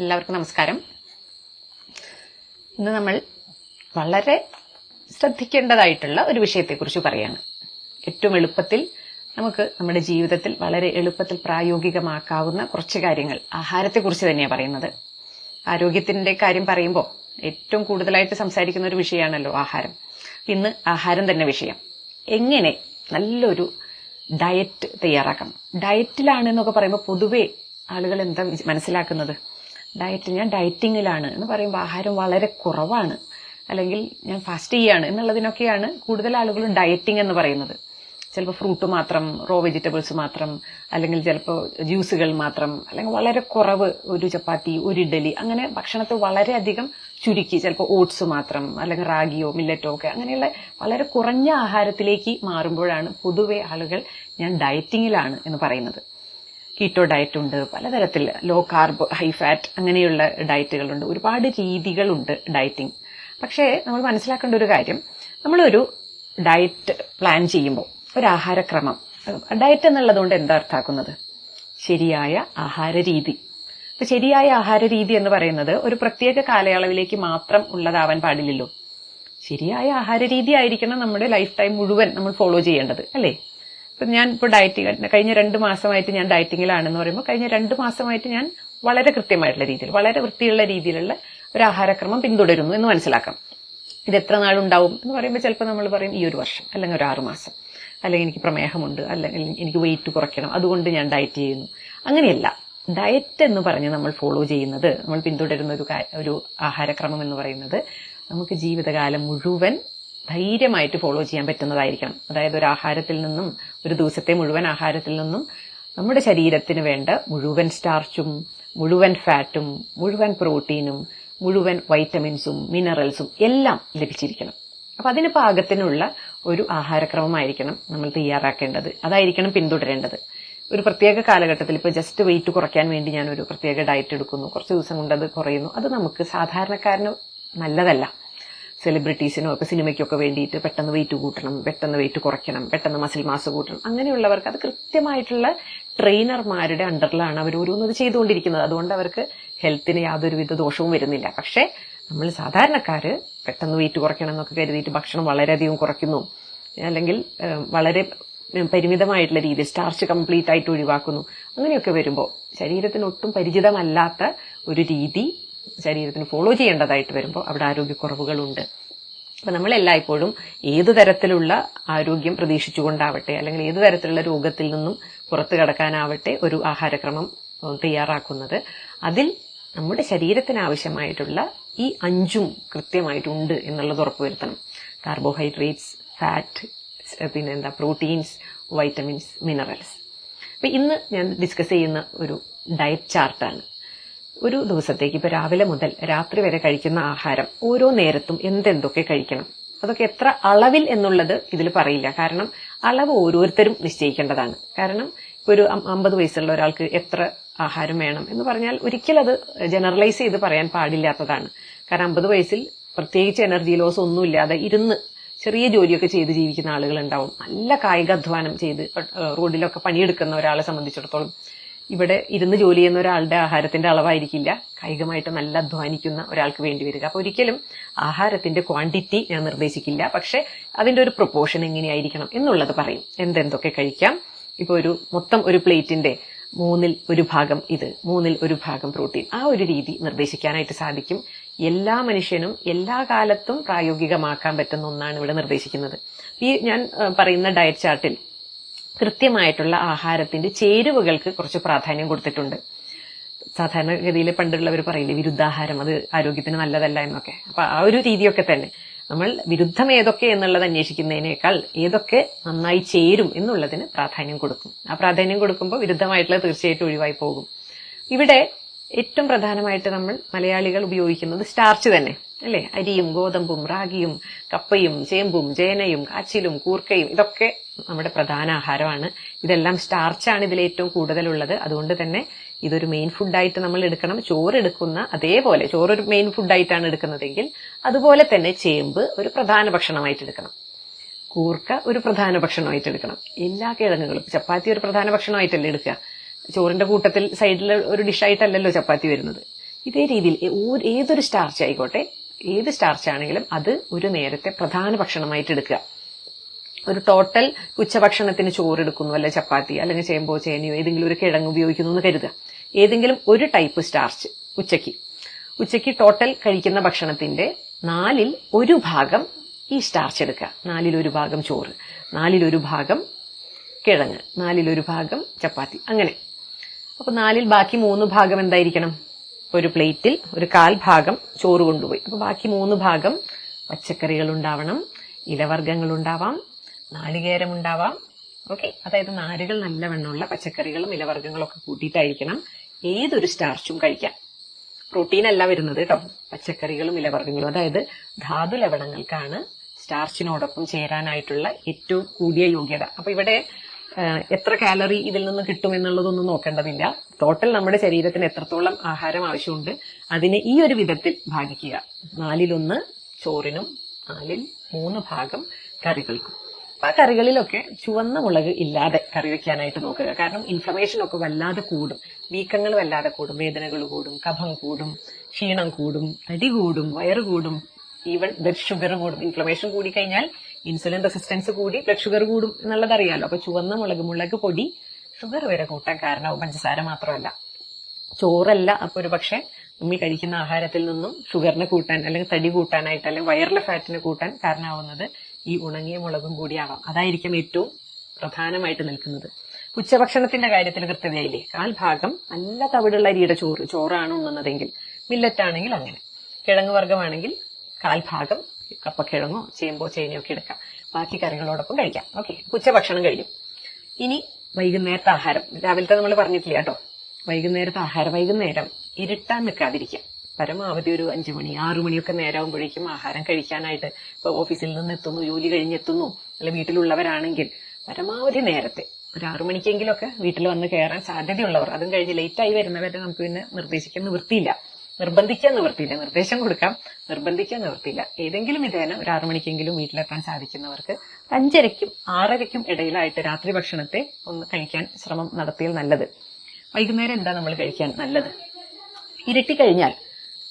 എല്ലാവർക്കും നമസ്കാരം. ഇന്ന് നമ്മൾ വളരെ ശ്രദ്ധിക്കേണ്ടതായിട്ടുള്ള ഒരു വിഷയത്തെക്കുറിച്ച് പറയാണ്. ഏറ്റവും എളുപ്പത്തിൽ നമുക്ക് നമ്മുടെ ജീവിതത്തിൽ വളരെ എളുപ്പത്തിൽ പ്രായോഗികമാക്കാവുന്ന കുറച്ച് കാര്യങ്ങൾ. ആഹാരത്തെക്കുറിച്ച് തന്നെയാണ് പറയുന്നത്. ആരോഗ്യത്തിന്റെ കാര്യം പറയുമ്പോൾ ഏറ്റവും കൂടുതലായിട്ട് സംസാരിക്കുന്ന ഒരു വിഷയമാണല്ലോ ആഹാരം. ഇന്ന് ആഹാരം തന്നെ വിഷയം. എങ്ങനെ നല്ലൊരു ഡയറ്റ് തയ്യാറാക്കണം? ഡയറ്റിലാണ് എന്നൊക്കെ പറയുമ്പോൾ പൊതുവേ ആളുകൾ എന്താ മനസ്സിലാക്കുന്നത്? ഡയറ്റ് ഞാൻ ഡയറ്റിങ്ങിലാണ് എന്ന് പറയുമ്പോൾ ആഹാരം വളരെ കുറവാണ്. അല്ലെങ്കിൽ ഞാൻ ഫാസ്റ്റ് ചെയ്യാണ് എന്നുള്ളതിനൊക്കെയാണ് കൂടുതൽ ആളുകൾ ഡയറ്റിംഗ് എന്ന് പറയുന്നത്. ചിലപ്പോൾ ഫ്രൂട്ട് മാത്രം റോ വെജിറ്റബിൾസ് മാത്രം അല്ലെങ്കിൽ ചിലപ്പോൾ ജ്യൂസുകൾ മാത്രം അല്ലെങ്കിൽ വളരെ കുറവ് ഒരു ചപ്പാത്തി ഒരു ഇഡലി അങ്ങനെ ഭക്ഷണത്തെ വളരെയധികം ചുരുക്കി. ചിലപ്പോൾ ഓട്സ് മാത്രം അല്ലെങ്കിൽ റാഗിയോ മില്ലറ്റോ ഒക്കെ അങ്ങനെയുള്ള വളരെ കുറഞ്ഞ ആഹാരത്തിലേക്ക് മാറുമ്പോഴാണ് പൊതുവെ ആളുകൾ ഞാൻ ഡയറ്റിങ്ങിലാണ് എന്ന് പറയുന്നത്. കീറ്റോ ഡയറ്റ് ഉണ്ട് പലതരത്തിൽ ലോ കാർബ് ഹൈ ഫാറ്റ് അങ്ങനെയുള്ള ഡയറ്റുകളുണ്ട് ഒരുപാട് രീതികളുണ്ട് ഡയറ്റിംഗ് പക്ഷേ നമ്മൾ മനസ്സിലാക്കേണ്ട ഒരു കാര്യം നമ്മളൊരു ഡയറ്റ് പ്ലാൻ ചെയ്യുമ്പോൾ ഒരു ആഹാരക്രമം. ഡയറ്റ് എന്നുള്ളതുകൊണ്ട് എന്താ അർത്ഥാക്കുന്നത് ശരിയായ ആഹാര രീതി. അപ്പൊ ശരിയായ ആഹാര രീതി എന്ന് പറയുന്നത് ഒരു പ്രത്യേക കാലയളവിലേക്ക് മാത്രം ഉള്ളതാവാൻ പാടില്ലല്ലോ. ശരിയായ ആഹാര രീതി ആയിരിക്കണം നമ്മുടെ ലൈഫ് ടൈം മുഴുവൻ നമ്മൾ ഫോളോ ചെയ്യേണ്ടത് അല്ലേ? ഇപ്പൊ ഞാൻ ഇപ്പൊ ഡയറ്റിംഗ് കഴിഞ്ഞ രണ്ട് മാസമായിട്ട് ഞാൻ ഡയറ്റിങ്ങിലാണെന്ന് പറയുമ്പോൾ കഴിഞ്ഞ രണ്ട് മാസമായിട്ട് ഞാൻ വളരെ കൃത്യമായിട്ടുള്ള രീതിയിൽ വളരെ വൃത്തിയുള്ള രീതിയിലുള്ള ഒരു ആഹാരക്രമം പിന്തുടരുന്നു എന്ന് മനസ്സിലാക്കാം. ഇത് എത്ര നാളുണ്ടാവും എന്ന് പറയുമ്പോൾ ചിലപ്പോൾ നമ്മൾ പറയും ഈ ഒരു വർഷം അല്ലെങ്കിൽ ഒരു ആറു മാസം. അല്ലെങ്കിൽ എനിക്ക് പ്രമേഹമുണ്ട് അല്ലെങ്കിൽ എനിക്ക് വെയിറ്റ് കുറയ്ക്കണം അതുകൊണ്ട് ഞാൻ ഡയറ്റ് ചെയ്യുന്നു. അങ്ങനെയല്ല. ഡയറ്റ് എന്ന് പറഞ്ഞ് നമ്മൾ ഫോളോ ചെയ്യുന്നത് നമ്മൾ പിന്തുടരുന്ന ഒരു ഒരു ആഹാരക്രമം എന്ന് പറയുന്നത് നമുക്ക് ജീവിതകാലം മുഴുവൻ ധൈര്യമായിട്ട് ഫോളോ ചെയ്യാൻ പറ്റുന്നതായിരിക്കണം. അതായത് ഒരു ആഹാരത്തിൽ നിന്നും ഒരു ദിവസത്തെ മുഴുവൻ ആഹാരത്തിൽ നിന്നും നമ്മുടെ ശരീരത്തിന് വേണ്ട മുഴുവൻ സ്റ്റാർച്ചും മുഴുവൻ ഫാറ്റും മുഴുവൻ പ്രോട്ടീനും മുഴുവൻ വൈറ്റമിൻസും മിനറൽസും എല്ലാം ലഭിച്ചിരിക്കണം. അപ്പം അതിന് പാകത്തിനുള്ള ഒരു ആഹാരക്രമമായിരിക്കണം നമ്മൾ തയ്യാറാക്കേണ്ടത്. അതായിരിക്കണം പിന്തുടരേണ്ടത്. ഒരു പ്രത്യേക കാലഘട്ടത്തിൽ ഇപ്പോൾ ജസ്റ്റ് വെയിറ്റ് കുറയ്ക്കാൻ വേണ്ടി ഞാൻ ഒരു പ്രത്യേക ഡയറ്റ് എടുക്കുന്നു. കുറച്ച് ദിവസം കൊണ്ട് അത് കുറയുന്നു. അത് നമുക്ക് സാധാരണക്കാരന് നല്ലതല്ല. സെലിബ്രിറ്റീസിനോ ഒക്കെ സിനിമയ്ക്കൊക്കെ വേണ്ടിയിട്ട് പെട്ടെന്ന് വെയിറ്റ് കൂട്ടണം പെട്ടെന്ന് വെയിറ്റ് കുറയ്ക്കണം പെട്ടെന്ന് മസിൽ മാസ് കൂട്ടണം. അങ്ങനെയുള്ളവർക്ക് അത് കൃത്യമായിട്ടുള്ള ട്രെയിനർമാരുടെ അണ്ടറിലാണ് അവർ ഓരോന്നും അത് ചെയ്തുകൊണ്ടിരിക്കുന്നത്. അതുകൊണ്ട് അവർക്ക് ഹെൽത്തിന് യാതൊരുവിധ ദോഷവും വരുന്നില്ല. പക്ഷേ നമ്മൾ സാധാരണക്കാര് പെട്ടെന്ന് വെയിറ്റ് കുറയ്ക്കണം എന്നൊക്കെ കരുതിയിട്ട് ഭക്ഷണം വളരെയധികം കുറയ്ക്കുന്നു. അല്ലെങ്കിൽ വളരെ പരിമിതമായിട്ടുള്ള രീതിയിൽ സ്റ്റാർച്ച് കംപ്ലീറ്റ് ആയിട്ട് ഒഴിവാക്കുന്നു. അങ്ങനെയൊക്കെ വരുമ്പോൾ ശരീരത്തിന് ഒട്ടും പരിചിതമല്ലാത്ത ഒരു രീതി ശരീരത്തിന് ഫോളോ ചെയ്യേണ്ടതായിട്ട് വരുമ്പോൾ അവിടെ ആരോഗ്യക്കുറവുകളുണ്ട്. അപ്പൊ നമ്മൾ എല്ലായ്പ്പോഴും ഏത് തരത്തിലുള്ള ആരോഗ്യം പ്രതീക്ഷിച്ചുകൊണ്ടാവട്ടെ അല്ലെങ്കിൽ ഏത് തരത്തിലുള്ള രോഗത്തിൽ നിന്നും പുറത്തു കടക്കാനാവട്ടെ ഒരു ആഹാരക്രമം തയ്യാറാക്കുന്നത് അതിൽ നമ്മുടെ ശരീരത്തിന് ആവശ്യമായിട്ടുള്ള ഈ അഞ്ചും കൃത്യമായിട്ടുണ്ട് എന്നുള്ളത് ഉറപ്പുവരുത്തണം കാർബോഹൈഡ്രേറ്റ്സ് ഫാറ്റ് പിന്നെ എന്താ പ്രോട്ടീൻസ് വൈറ്റമിൻസ് മിനറൽസ് അപ്പൊ ഇന്ന് ഞാൻ ഡിസ്കസ് ചെയ്യുന്ന ഒരു ഡയറ്റ് ചാർട്ടാണ് ഒരു ദിവസത്തേക്ക് ഇപ്പൊ രാവിലെ മുതൽ രാത്രി വരെ കഴിക്കുന്ന ആഹാരം ഓരോ നേരത്തും എന്തെന്തൊക്കെ കഴിക്കണം അതൊക്കെ എത്ര അളവിൽ എന്നുള്ളത് ഇതിൽ പറയില്ല. കാരണം അളവ് ഓരോരുത്തരും നിശ്ചയിക്കേണ്ടതാണ്. കാരണം ഇപ്പൊ ഒരു അമ്പത് വയസ്സുള്ള ഒരാൾക്ക് എത്ര ആഹാരം വേണം എന്ന് പറഞ്ഞാൽ ഒരിക്കലും അത് ജനറലൈസ് ചെയ്ത് പറയാൻ പാടില്ലാത്തതാണ്. കാരണം അമ്പത് വയസ്സിൽ പ്രത്യേകിച്ച് എനർജി ലോസ് ഒന്നുമില്ലാതെ ഇരുന്ന് ചെറിയ ജോലിയൊക്കെ ചെയ്ത് ജീവിക്കുന്ന ആളുകൾ ഉണ്ടാവും. നല്ല കായികാധ്വാനം ചെയ്ത് റോഡിലൊക്കെ പണിയെടുക്കുന്ന ഒരാളെ സംബന്ധിച്ചിടത്തോളം ഇവിടെ ഇരുന്ന് ജോലി ചെയ്യുന്ന ഒരാളുടെ ആഹാരത്തിന്റെ അളവായിരിക്കില്ല. കായികമായിട്ട് നല്ല അധ്വാനിക്കുന്ന ഒരാൾക്ക് വേണ്ടി വരിക. അപ്പൊ ഒരിക്കലും ആഹാരത്തിന്റെ ക്വാണ്ടിറ്റി ഞാൻ നിർദ്ദേശിക്കില്ല. പക്ഷെ അതിന്റെ ഒരു പ്രൊപ്പോർഷൻ എങ്ങനെയായിരിക്കണം എന്നുള്ളത് പറയും. എന്തെന്തൊക്കെ കഴിക്കാം? ഇപ്പൊ ഒരു മൊത്തം ഒരു പ്ലേറ്റിന്റെ മൂന്നിൽ ഒരു ഭാഗം ഇത് മൂന്നിൽ ഒരു ഭാഗം പ്രോട്ടീൻ. ആ ഒരു രീതി നിർദ്ദേശിക്കാനായിട്ട് സാധിക്കും. എല്ലാ മനുഷ്യനും എല്ലാ കാലത്തും പ്രായോഗികമാക്കാൻ പറ്റുന്ന ഒന്നാണ് ഇവിടെ നിർദ്ദേശിക്കുന്നത്. ഈ ഞാൻ പറയുന്ന ഡയറ്റ് ചാർട്ടിൽ കൃത്യമായിട്ടുള്ള ആഹാരത്തിന്റെ ചേരുവകൾക്ക് കുറച്ച് പ്രാധാന്യം കൊടുത്തിട്ടുണ്ട്. സാധാരണഗതിയിൽ പണ്ടുള്ളവർ പറയില്ലേ വിരുദ്ധാഹാരം അത് ആരോഗ്യത്തിന് നല്ലതല്ല എന്നൊക്കെ. അപ്പൊ ആ ഒരു രീതിയൊക്കെ തന്നെ. നമ്മൾ വിരുദ്ധം ഏതൊക്കെ എന്നുള്ളത് അന്വേഷിക്കുന്നതിനേക്കാൾ ഏതൊക്കെ നന്നായി ചേരും എന്നുള്ളതിന് പ്രാധാന്യം കൊടുക്കും. ആ പ്രാധാന്യം കൊടുക്കുമ്പോൾ വിരുദ്ധമായിട്ടുള്ള തീർച്ചയായിട്ടും ഒഴിവായി പോകും. ഇവിടെ ഏറ്റവും പ്രധാനമായിട്ട് നമ്മൾ മലയാളികൾ ഉപയോഗിക്കുന്നത് സ്റ്റാർച്ച് തന്നെ. അല്ലെ? അരിയും ഗോതമ്പും റാഗിയും കപ്പയും ചേമ്പും ചേനയും കാച്ചിലും കൂർക്കയും ഇതൊക്കെ നമ്മുടെ പ്രധാന ആഹാരമാണ്. ഇതെല്ലാം സ്റ്റാർച്ചാണ് ഇതിൽ ഏറ്റവും കൂടുതലുള്ളത്. അതുകൊണ്ട് തന്നെ ഇതൊരു മെയിൻ ഫുഡായിട്ട് നമ്മൾ എടുക്കണം. ചോറ് എടുക്കുന്ന അതേപോലെ ചോറ് ഒരു മെയിൻ ഫുഡായിട്ടാണ് എടുക്കുന്നതെങ്കിൽ അതുപോലെ തന്നെ ചേമ്പ് ഒരു പ്രധാന ഭക്ഷണമായിട്ട് എടുക്കണം. കൂർക്ക ഒരു പ്രധാന ഭക്ഷണമായിട്ട് എടുക്കണം. എല്ലാ കിഴങ്ങുകളും. ചപ്പാത്തി ഒരു പ്രധാന ഭക്ഷണമായിട്ടല്ലേ എടുക്കുക. ചോറിന്റെ കൂട്ടത്തിൽ സൈഡിൽ ഒരു ഡിഷായിട്ടല്ലല്ലോ ചപ്പാത്തി വരുന്നത്. ഇതേ രീതിയിൽ ഏതൊരു സ്റ്റാർച്ച് ആയിക്കോട്ടെ ഏത് സ്റ്റാർച്ച് ആണെങ്കിലും അത് ഒരു നേരത്തെ പ്രധാന ഭക്ഷണമായിട്ട് എടുക്കുക. ഒരു ടോട്ടൽ ഉച്ചഭക്ഷണത്തിന് ചോറെടുക്കുന്നു അല്ലെ ചപ്പാത്തി അല്ലെങ്കിൽ ചേമ്പോ ചേനയോ ഏതെങ്കിലും ഒരു കിഴങ്ങ് ഉപയോഗിക്കുന്നു എന്ന് കരുതുക. ഏതെങ്കിലും ഒരു ടൈപ്പ് സ്റ്റാർച്ച് ഉച്ചയ്ക്ക്. ഉച്ചയ്ക്ക് ടോട്ടൽ കഴിക്കുന്ന ഭക്ഷണത്തിന്റെ നാലിൽ ഒരു ഭാഗം ഈ സ്റ്റാർച്ച് എടുക്കുക. നാലിൽ ഒരു ഭാഗം ചോറ് നാലിൽ ഒരു ഭാഗം കിഴങ്ങ് നാലിൽ ഒരു ഭാഗം ചപ്പാത്തി അങ്ങനെ. അപ്പൊ നാലിൽ ബാക്കി മൂന്ന് ഭാഗം എന്തായിരിക്കണം? ഒരു പ്ലേറ്റിൽ ഒരു കാൽ ഭാഗം ചോറ് കൊണ്ടുപോയി. അപ്പൊ ബാക്കി മൂന്ന് ഭാഗം പച്ചക്കറികൾ ഉണ്ടാവണം ഇലവർഗങ്ങൾ ഉണ്ടാവാം നാളികേരം ഉണ്ടാവാം. ഓക്കെ? അതായത് നാരുകൾ നല്ലവണ്ണമുള്ള പച്ചക്കറികളും ഇലവർഗങ്ങളും ഒക്കെ കൂട്ടിയിട്ടായിരിക്കണം ഏതൊരു സ്റ്റാർച്ചും കഴിക്കാം പ്രോട്ടീൻ അല്ല വരുന്നത് കേട്ടോ പച്ചക്കറികളും ഇലവർഗങ്ങളും. അതായത് ധാതു ലവണങ്ങൾക്കാണ് സ്റ്റാർച്ചിനോടൊപ്പം ചേരാനായിട്ടുള്ള ഏറ്റവും കൂടിയ യോഗ്യത. അപ്പൊ ഇവിടെ എത്ര കാലറി ഇതിൽ നിന്ന് കിട്ടും എന്നുള്ളതൊന്നും നോക്കേണ്ടതില്ല. ടോട്ടൽ നമ്മുടെ ശരീരത്തിന് എത്രത്തോളം ആഹാരം ആവശ്യമുണ്ട് അതിനെ ഈ ഒരു വിധത്തിൽ ഭാഗിക്കുക. നാലിലൊന്ന് ചോറിനും നാലിൽ മൂന്ന് ഭാഗം കറികൾക്കും. ആ കറികളിലൊക്കെ ചുവന്ന മുളക് ഇല്ലാതെ കറി വെക്കാനായിട്ട് നോക്കുക. കാരണം ഇൻഫ്ലമേഷൻ ഒക്കെ വല്ലാതെ കൂടും. വീക്കങ്ങൾ വല്ലാതെ കൂടും. വേദനകൾ കൂടും. കഫം കൂടും. ക്ഷീണം കൂടും. തടി കൂടും. വയറ് കൂടും. ഈവൻ ബ്ലഡ് ഷുഗർ കൂടും. ഇൻഫ്ലമേഷൻ കൂടി കഴിഞ്ഞാൽ ഇൻസുലിൻ റെസിസ്റ്റൻസ് കൂടി ബ്ലഡ് ഷുഗർ കൂടും എന്നുള്ളത് അറിയാലോ അപ്പൊ ചുവന്ന മുളക് മുളക് പൊടി ഷുഗർ വരെ കൂട്ടാൻ കാരണമാവും പഞ്ചസാര മാത്രമല്ല. ചോറല്ല അപ്പൊ ഒരു പക്ഷെ നമ്മൾ കഴിക്കുന്ന ആഹാരത്തിൽ നിന്നും ഷുഗറിനെ കൂട്ടാൻ അല്ലെങ്കിൽ തടി കൂട്ടാനായിട്ട് അല്ലെങ്കിൽ വയറിലെ ഫാറ്റിനെ കൂട്ടാൻ കാരണമാവുന്നത് ഈ ഉണങ്ങിയ മുളകും കൂടിയാവാം. അതായിരിക്കും ഏറ്റവും പ്രധാനമായിട്ട് നിൽക്കുന്നത്. ഉച്ചഭക്ഷണത്തിന്റെ കാര്യത്തിൽ കൃത്യതയില്ലേ? കാൽ ഭാഗം നല്ല തവിടുള്ള അരിയുടെ ചോറ് ചോറാണ് ഉണ്ണുന്നതെങ്കിൽ മില്ലറ്റ് ആണെങ്കിൽ അങ്ങനെ. കിഴങ്ങ് കാൽ ഭാഗം കപ്പക്കിഴങ്ങോ ചേമ്പോ ചേനയോ ഒക്കെ എടുക്കാം. ബാക്കി കറികളോടൊപ്പം കഴിക്കാം. ഓക്കെ ഉച്ചഭക്ഷണം കഴിഞ്ഞു. ഇനി വൈകുന്നേരത്തെ ആഹാരം. രാവിലത്തെ നമ്മൾ പറഞ്ഞിട്ടില്ല കേട്ടോ? വൈകുന്നേരത്തെ ആഹാരം വൈകുന്നേരം ഇരുട്ടാൻ നിൽക്കാതിരിക്കാം. പരമാവധി ഒരു അഞ്ചു മണി ആറു മണിയൊക്കെ നേരമാകുമ്പോഴേക്കും ആഹാരം കഴിക്കാനായിട്ട് ഇപ്പൊ ഓഫീസിൽ നിന്ന് എത്തുന്നു ജോലി കഴിഞ്ഞെത്തുന്നു അല്ലെ വീട്ടിലുള്ളവരാണെങ്കിൽ പരമാവധി നേരത്തെ ഒരു ആറു മണിക്കെങ്കിലൊക്കെ വീട്ടിൽ വന്ന് കയറാൻ സാധ്യതയുള്ളവർ. അതും കഴിഞ്ഞ് ലേറ്റായി വരുന്നവരെ നമുക്ക് പിന്നെ നിർദ്ദേശിക്കാൻ നിവൃത്തിയില്ല. നിർബന്ധിക്കാൻ നിവൃത്തിയില്ല നിർദ്ദേശം കൊടുക്കാം. നിർബന്ധിക്കാൻ നിവൃത്തിയില്ല ഏതെങ്കിലും വിധേന ഒരു ആറു മണിക്കെങ്കിലും വീട്ടിലെത്താൻ സാധിക്കുന്നവർക്ക് അഞ്ചരയ്ക്കും ആറരയ്ക്കും ഇടയിലായിട്ട് രാത്രി ഭക്ഷണത്തെ ഒന്ന് കഴിക്കാൻ ശ്രമം നടത്തിയാൽ നല്ലത്. വൈകുന്നേരം എന്താ നമ്മൾ കഴിക്കാൻ നല്ലത്? ഇരട്ടി കഴിഞ്ഞാൽ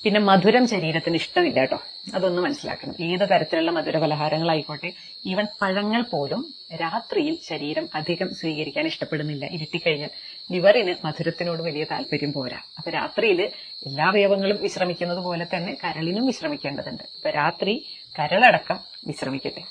പിന്നെ മധുരം ശരീരത്തിന് ഇഷ്ടമില്ല കേട്ടോ. അതൊന്ന് മനസ്സിലാക്കണം ഏത് തരത്തിലുള്ള മധുര പലഹാരങ്ങളായിക്കോട്ടെ ഈവൻ പഴങ്ങൾ പോലും രാത്രിയിൽ ശരീരം അധികം സ്വീകരിക്കാൻ ഇഷ്ടപ്പെടുന്നില്ല. ഇരുട്ടിക്കഴിഞ്ഞാൽ ലിവറിന് മധുരത്തിനോട് വലിയ താല്പര്യം പോരാ. അപ്പൊ രാത്രിയിൽ എല്ലാ അവയവങ്ങളും വിശ്രമിക്കുന്നത് പോലെ തന്നെ കരളിനും വിശ്രമിക്കേണ്ടതുണ്ട്. അപ്പൊ രാത്രി കരളടക്കം വിശ്രമിക്കട്ടെ.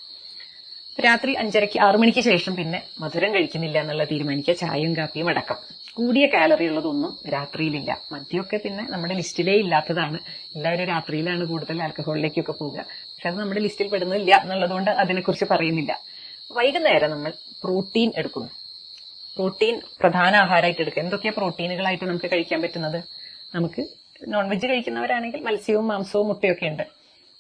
രാത്രി അഞ്ചരയ്ക്ക് ആറു മണിക്ക് ശേഷം പിന്നെ മധുരം കഴിക്കുന്നില്ല എന്നുള്ള തീരുമാനിക്കുക ചായയും കാപ്പിയും അടക്കം. കൂടിയ കാലറി ഉള്ളതൊന്നും രാത്രിയിലില്ല. മദ്യമൊക്കെ പിന്നെ നമ്മുടെ ലിസ്റ്റിലേ ഇല്ലാത്തതാണ്. എല്ലാവരും രാത്രിയിലാണ് കൂടുതൽ ആൽക്കഹോളിലേക്കൊക്കെ പോവുക. പക്ഷെ അത് നമ്മുടെ ലിസ്റ്റിൽ പെടുന്നില്ല എന്നുള്ളതുകൊണ്ട് അതിനെക്കുറിച്ച് പറയുന്നില്ല. വൈകുന്നേരം നമ്മൾ പ്രോട്ടീൻ എടുക്കുന്നു. പ്രോട്ടീൻ പ്രധാന ആഹാരമായിട്ട് എടുക്കുക. എന്തൊക്കെയാ പ്രോട്ടീനുകളായിട്ട് നമുക്ക് കഴിക്കാൻ പറ്റുന്നത്? നമുക്ക് നോൺ വെജ് കഴിക്കുന്നവരാണെങ്കിൽ മത്സ്യവും മാംസവും മുട്ടയൊക്കെ ഉണ്ട്.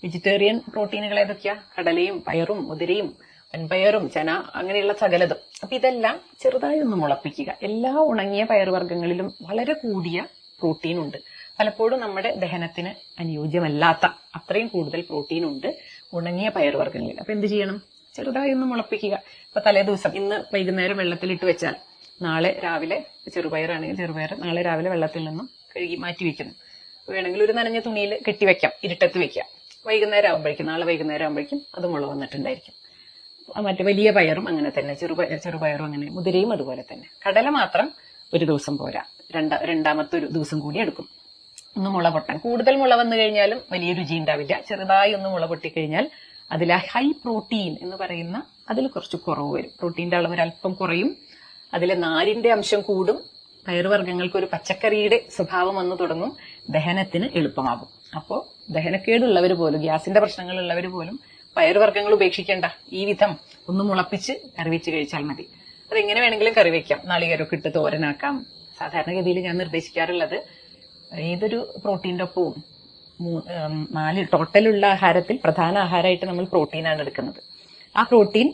വെജിറ്റേറിയൻ പ്രോട്ടീനുകൾ ഏതൊക്കെയാ? കടലയും പയറും മുതിരയും വൻപയറും ചന അങ്ങനെയുള്ള സകലതും. അപ്പൊ ഇതെല്ലാം ചെറുതായി ഒന്ന് മുളപ്പിക്കുക. എല്ലാ ഉണങ്ങിയ പയറുവർഗങ്ങളിലും വളരെ കൂടിയ പ്രോട്ടീൻ ഉണ്ട്. പലപ്പോഴും നമ്മുടെ ദഹനത്തിന് അനുയോജ്യമല്ലാത്ത അത്രയും കൂടുതൽ പ്രോട്ടീൻ ഉണ്ട് ഉണങ്ങിയ പയറുവർഗങ്ങളിൽ. അപ്പൊ എന്ത് ചെയ്യണം? ചെറുതായി ഒന്ന് മുളപ്പിക്കുക. ഇപ്പൊ തലേ ദിവസം ഇന്ന് വൈകുന്നേരം വെള്ളത്തിലിട്ട് വെച്ചാൽ നാളെ രാവിലെ ചെറുപയറാണെങ്കിൽ ചെറുപയർ നാളെ രാവിലെ വെള്ളത്തിൽ നിന്നും കഴുകി മാറ്റി വെക്കുന്നു. വേണമെങ്കിൽ ഒരു നനഞ്ഞ തുണിയിൽ കെട്ടിവെക്കാം ഇരുട്ടത്ത് വെക്കാം. വൈകുന്നേരം ആകുമ്പോഴേക്കും നാളെ വൈകുന്നേരം ആകുമ്പോഴേക്കും അത് മുള വന്നിട്ടുണ്ടായിരിക്കും. മറ്റേ വലിയ പയറും അങ്ങനെ തന്നെ ചെറുപയർ ചെറുപയറും അങ്ങനെ മുതിരയും അതുപോലെ തന്നെ. കടല മാത്രം ഒരു ദിവസം പോരാ. രണ്ടാ രണ്ടാമത്തെ ഒരു ദിവസം കൂടി എടുക്കും. ഒന്ന് മുള പൊട്ടാൻ. കൂടുതൽ മുള വന്നു കഴിഞ്ഞാലും വലിയ രുചി ഉണ്ടാവില്ല. ചെറുതായി ഒന്ന് മുള പൊട്ടിക്കഴിഞ്ഞാൽ അതിൽ ഹൈ പ്രോട്ടീൻ എന്ന് പറയുന്ന അതിൽ കുറച്ച് കുറവ് വരും. പ്രോട്ടീന്റെ അളവ് ഒരല്പം കുറയും. അതിലെ നാരിന്റെ അംശം കൂടും. പയറുവർഗങ്ങൾക്ക് ഒരു പച്ചക്കറിയുടെ സ്വഭാവം വന്നു തുടങ്ങും. ദഹനത്തിന് എളുപ്പമാകും. അപ്പോൾ ദഹനക്കേടുള്ളവർ പോലും ഗ്യാസിന്റെ പ്രശ്നങ്ങളുള്ളവർ പോലും പയറുവർഗങ്ങൾ ഉപേക്ഷിക്കേണ്ട ഈ വിധം ഒന്ന് മുളപ്പിച്ച് കറി വെച്ച് കഴിച്ചാൽ മതി. അതെങ്ങനെ വേണമെങ്കിലും കറി വയ്ക്കാം നാളികേരമൊക്കെ ഇട്ട് തോരനാക്കാം. സാധാരണഗതിയിൽ ഞാൻ നിർദ്ദേശിക്കാറുള്ളത് ഏതൊരു പ്രോട്ടീന്റെ ഒപ്പവും നാല് ടോട്ടലുള്ള ആഹാരത്തിൽ പ്രധാന ആഹാരമായിട്ട് നമ്മൾ പ്രോട്ടീനാണ് എടുക്കുന്നത്. ആ പ്രോട്ടീൻ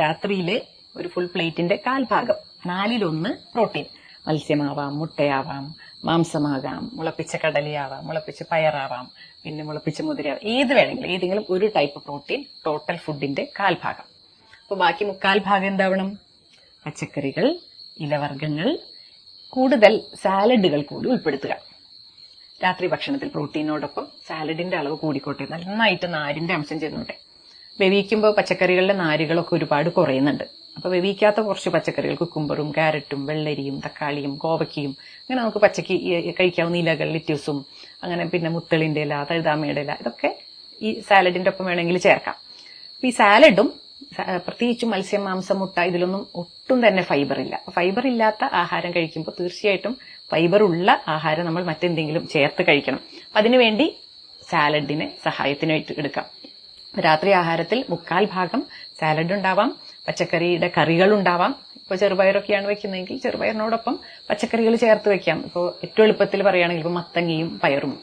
രാത്രിയിലെ ഒരു ഫുൾ പ്ലേറ്റിന്റെ കാൽഭാഗം. നാലിലൊന്ന് പ്രോട്ടീൻ. മത്സ്യമാവാം മുട്ടയാവാം മാംസമാകാം മുളപ്പിച്ച കടലയാവാം മുളപ്പിച്ച പയറാവാം പിന്നെ മുളപ്പിച്ച മുതിരയാവാം. ഏത് വേണമെങ്കിലും ഏതെങ്കിലും ഒരു ടൈപ്പ് പ്രോട്ടീൻ ടോട്ടൽ ഫുഡിന്റെ കാൽഭാഗം. അപ്പോൾ ബാക്കി മുക്കാൽ ഭാഗം എന്താവണം? പച്ചക്കറികൾ ഇലവർഗങ്ങൾ കൂടുതൽ സാലഡുകൾ കൂടി ഉൾപ്പെടുത്തുക. രാത്രി ഭക്ഷണത്തിൽ പ്രോട്ടീനോടൊപ്പം സാലഡിന്റെ അളവ് കൂടിക്കോട്ടെ നന്നായിട്ട് നാരിന്റെ അംശം ചെന്നോട്ടെ വേവിക്കുമ്പോൾ പച്ചക്കറികളിലെ നാരുകളൊക്കെ ഒരുപാട് കുറയുന്നുണ്ട്. അപ്പൊ വേവിക്കാത്ത കുറച്ച് പച്ചക്കറികൾ കുക്കുംബറും ക്യാരറ്റും വെള്ളരിയും തക്കാളിയും കോവയ്ക്കയും അങ്ങനെ നമുക്ക് പച്ചക്ക് കഴിക്കാവുന്ന ഇലകൾ ലിറ്റ്യൂസും അങ്ങനെ പിന്നെ മുത്തളിന്റെ ഇല തഴുതാമയുടെ ഇല ഇതൊക്കെ ഈ സാലഡിന്റെ ഒപ്പം വേണമെങ്കിൽ ചേർക്കാം. ഈ സാലഡും പ്രത്യേകിച്ചും മത്സ്യം മാംസം മുട്ട ഇതിലൊന്നും ഒട്ടും തന്നെ ഫൈബർ ഇല്ല. ഫൈബർ ഇല്ലാത്ത ആഹാരം കഴിക്കുമ്പോൾ തീർച്ചയായിട്ടും ഫൈബർ ഉള്ള ആഹാരം നമ്മൾ മറ്റെന്തെങ്കിലും ചേർത്ത് കഴിക്കണം. അപ്പം അതിനുവേണ്ടി സാലഡിനെ സഹായത്തിനായിട്ട് എടുക്കാം. രാത്രി ആഹാരത്തിൽ മുക്കാൽ ഭാഗം സാലഡ് ഉണ്ടാവാം. പച്ചക്കറിയുടെ കറികൾ ഉണ്ടാവാം ഇപ്പൊ ചെറുപയറൊക്കെയാണ് വെക്കുന്നതെങ്കിൽ ചെറുപയറിനോടൊപ്പം പച്ചക്കറികൾ ചേർത്ത് വെക്കാം. ഇപ്പോൾ ഏറ്റവും എളുപ്പത്തിൽ പറയുകയാണെങ്കിൽ ഇപ്പൊ മത്തങ്ങയും പയറും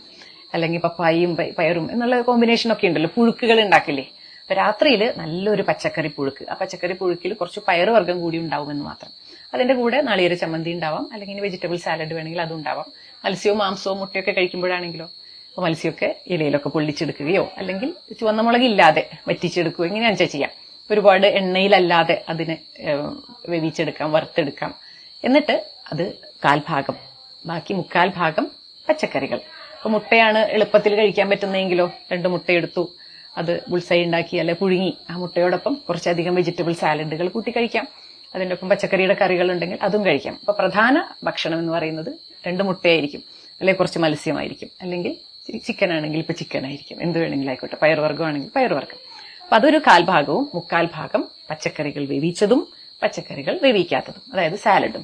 അല്ലെങ്കിൽ പപ്പായും പ- പയറും എന്നുള്ള കോമ്പിനേഷൻ ഒക്കെ ഉണ്ടല്ലോ. പുഴുക്കുകൾ ഉണ്ടാക്കില്ലേ? അപ്പൊ രാത്രിയിൽ നല്ലൊരു പച്ചക്കറി പുഴുക്ക്. ആ പച്ചക്കറി പുഴുക്കിൽ കുറച്ച് പയറ് വർഗം കൂടി ഉണ്ടാവുമെന്ന് മാത്രം. അതിന്റെ കൂടെ നാളികേര ചമ്മന്തി ഉണ്ടാവാം. അല്ലെങ്കിൽ വെജിറ്റബിൾ സാലഡ് വേണമെങ്കിൽ അതും ഉണ്ടാവാം. മത്സ്യവും മാംസവും മുട്ടയൊക്കെ കഴിക്കുമ്പോഴാണെങ്കിലോ അപ്പൊ മത്സ്യമൊക്കെ ഇലയിലൊക്കെ പൊള്ളിച്ചെടുക്കുകയോ അല്ലെങ്കിൽ ചുവന്ന മുളകില്ലാതെ വറ്റിച്ചെടുക്കുകയോ ഇങ്ങനെയാണെന്ന് വെച്ചാൽ ചെയ്യാം. ഒരുപാട് എണ്ണയിലല്ലാതെ അതിനെ വേവിച്ചെടുക്കാം വറുത്തെടുക്കാം. എന്നിട്ട് അത് കാൽഭാഗം ബാക്കി മുക്കാൽ ഭാഗം പച്ചക്കറികൾ. അപ്പൊ മുട്ടയാണ് എളുപ്പത്തിൽ കഴിക്കാൻ പറ്റുന്നതെങ്കിലോ രണ്ട് മുട്ടയെടുത്തു അത് ബുൾസൈ ഉണ്ടാക്കി അല്ലെ പുഴുങ്ങി ആ മുട്ടയോടൊപ്പം കുറച്ചധികം വെജിറ്റബിൾ സാലഡുകൾ കൂട്ടി കഴിക്കാം. അതിന്റെ ഒപ്പം പച്ചക്കറിയുടെ കറികൾ ഉണ്ടെങ്കിൽ അതും കഴിക്കാം. അപ്പൊ പ്രധാന ഭക്ഷണം എന്ന് പറയുന്നത് രണ്ട് മുട്ടയായിരിക്കും അല്ലെങ്കിൽ കുറച്ച് മത്സ്യമായിരിക്കും. അല്ലെങ്കിൽ ചിക്കൻ ആണെങ്കിൽ ഇപ്പൊ ചിക്കൻ ആയിരിക്കും എന്ത് വേണമെങ്കിലും ആയിക്കോട്ടെ പയർവർഗമാണെങ്കിൽ പയർവർഗം അപ്പൊ അതൊരു കാൽഭാഗവും മുക്കാൽ ഭാഗം പച്ചക്കറികൾ വേവിച്ചതും പച്ചക്കറികൾ വേവിക്കാത്തതും അതായത് സാലഡും.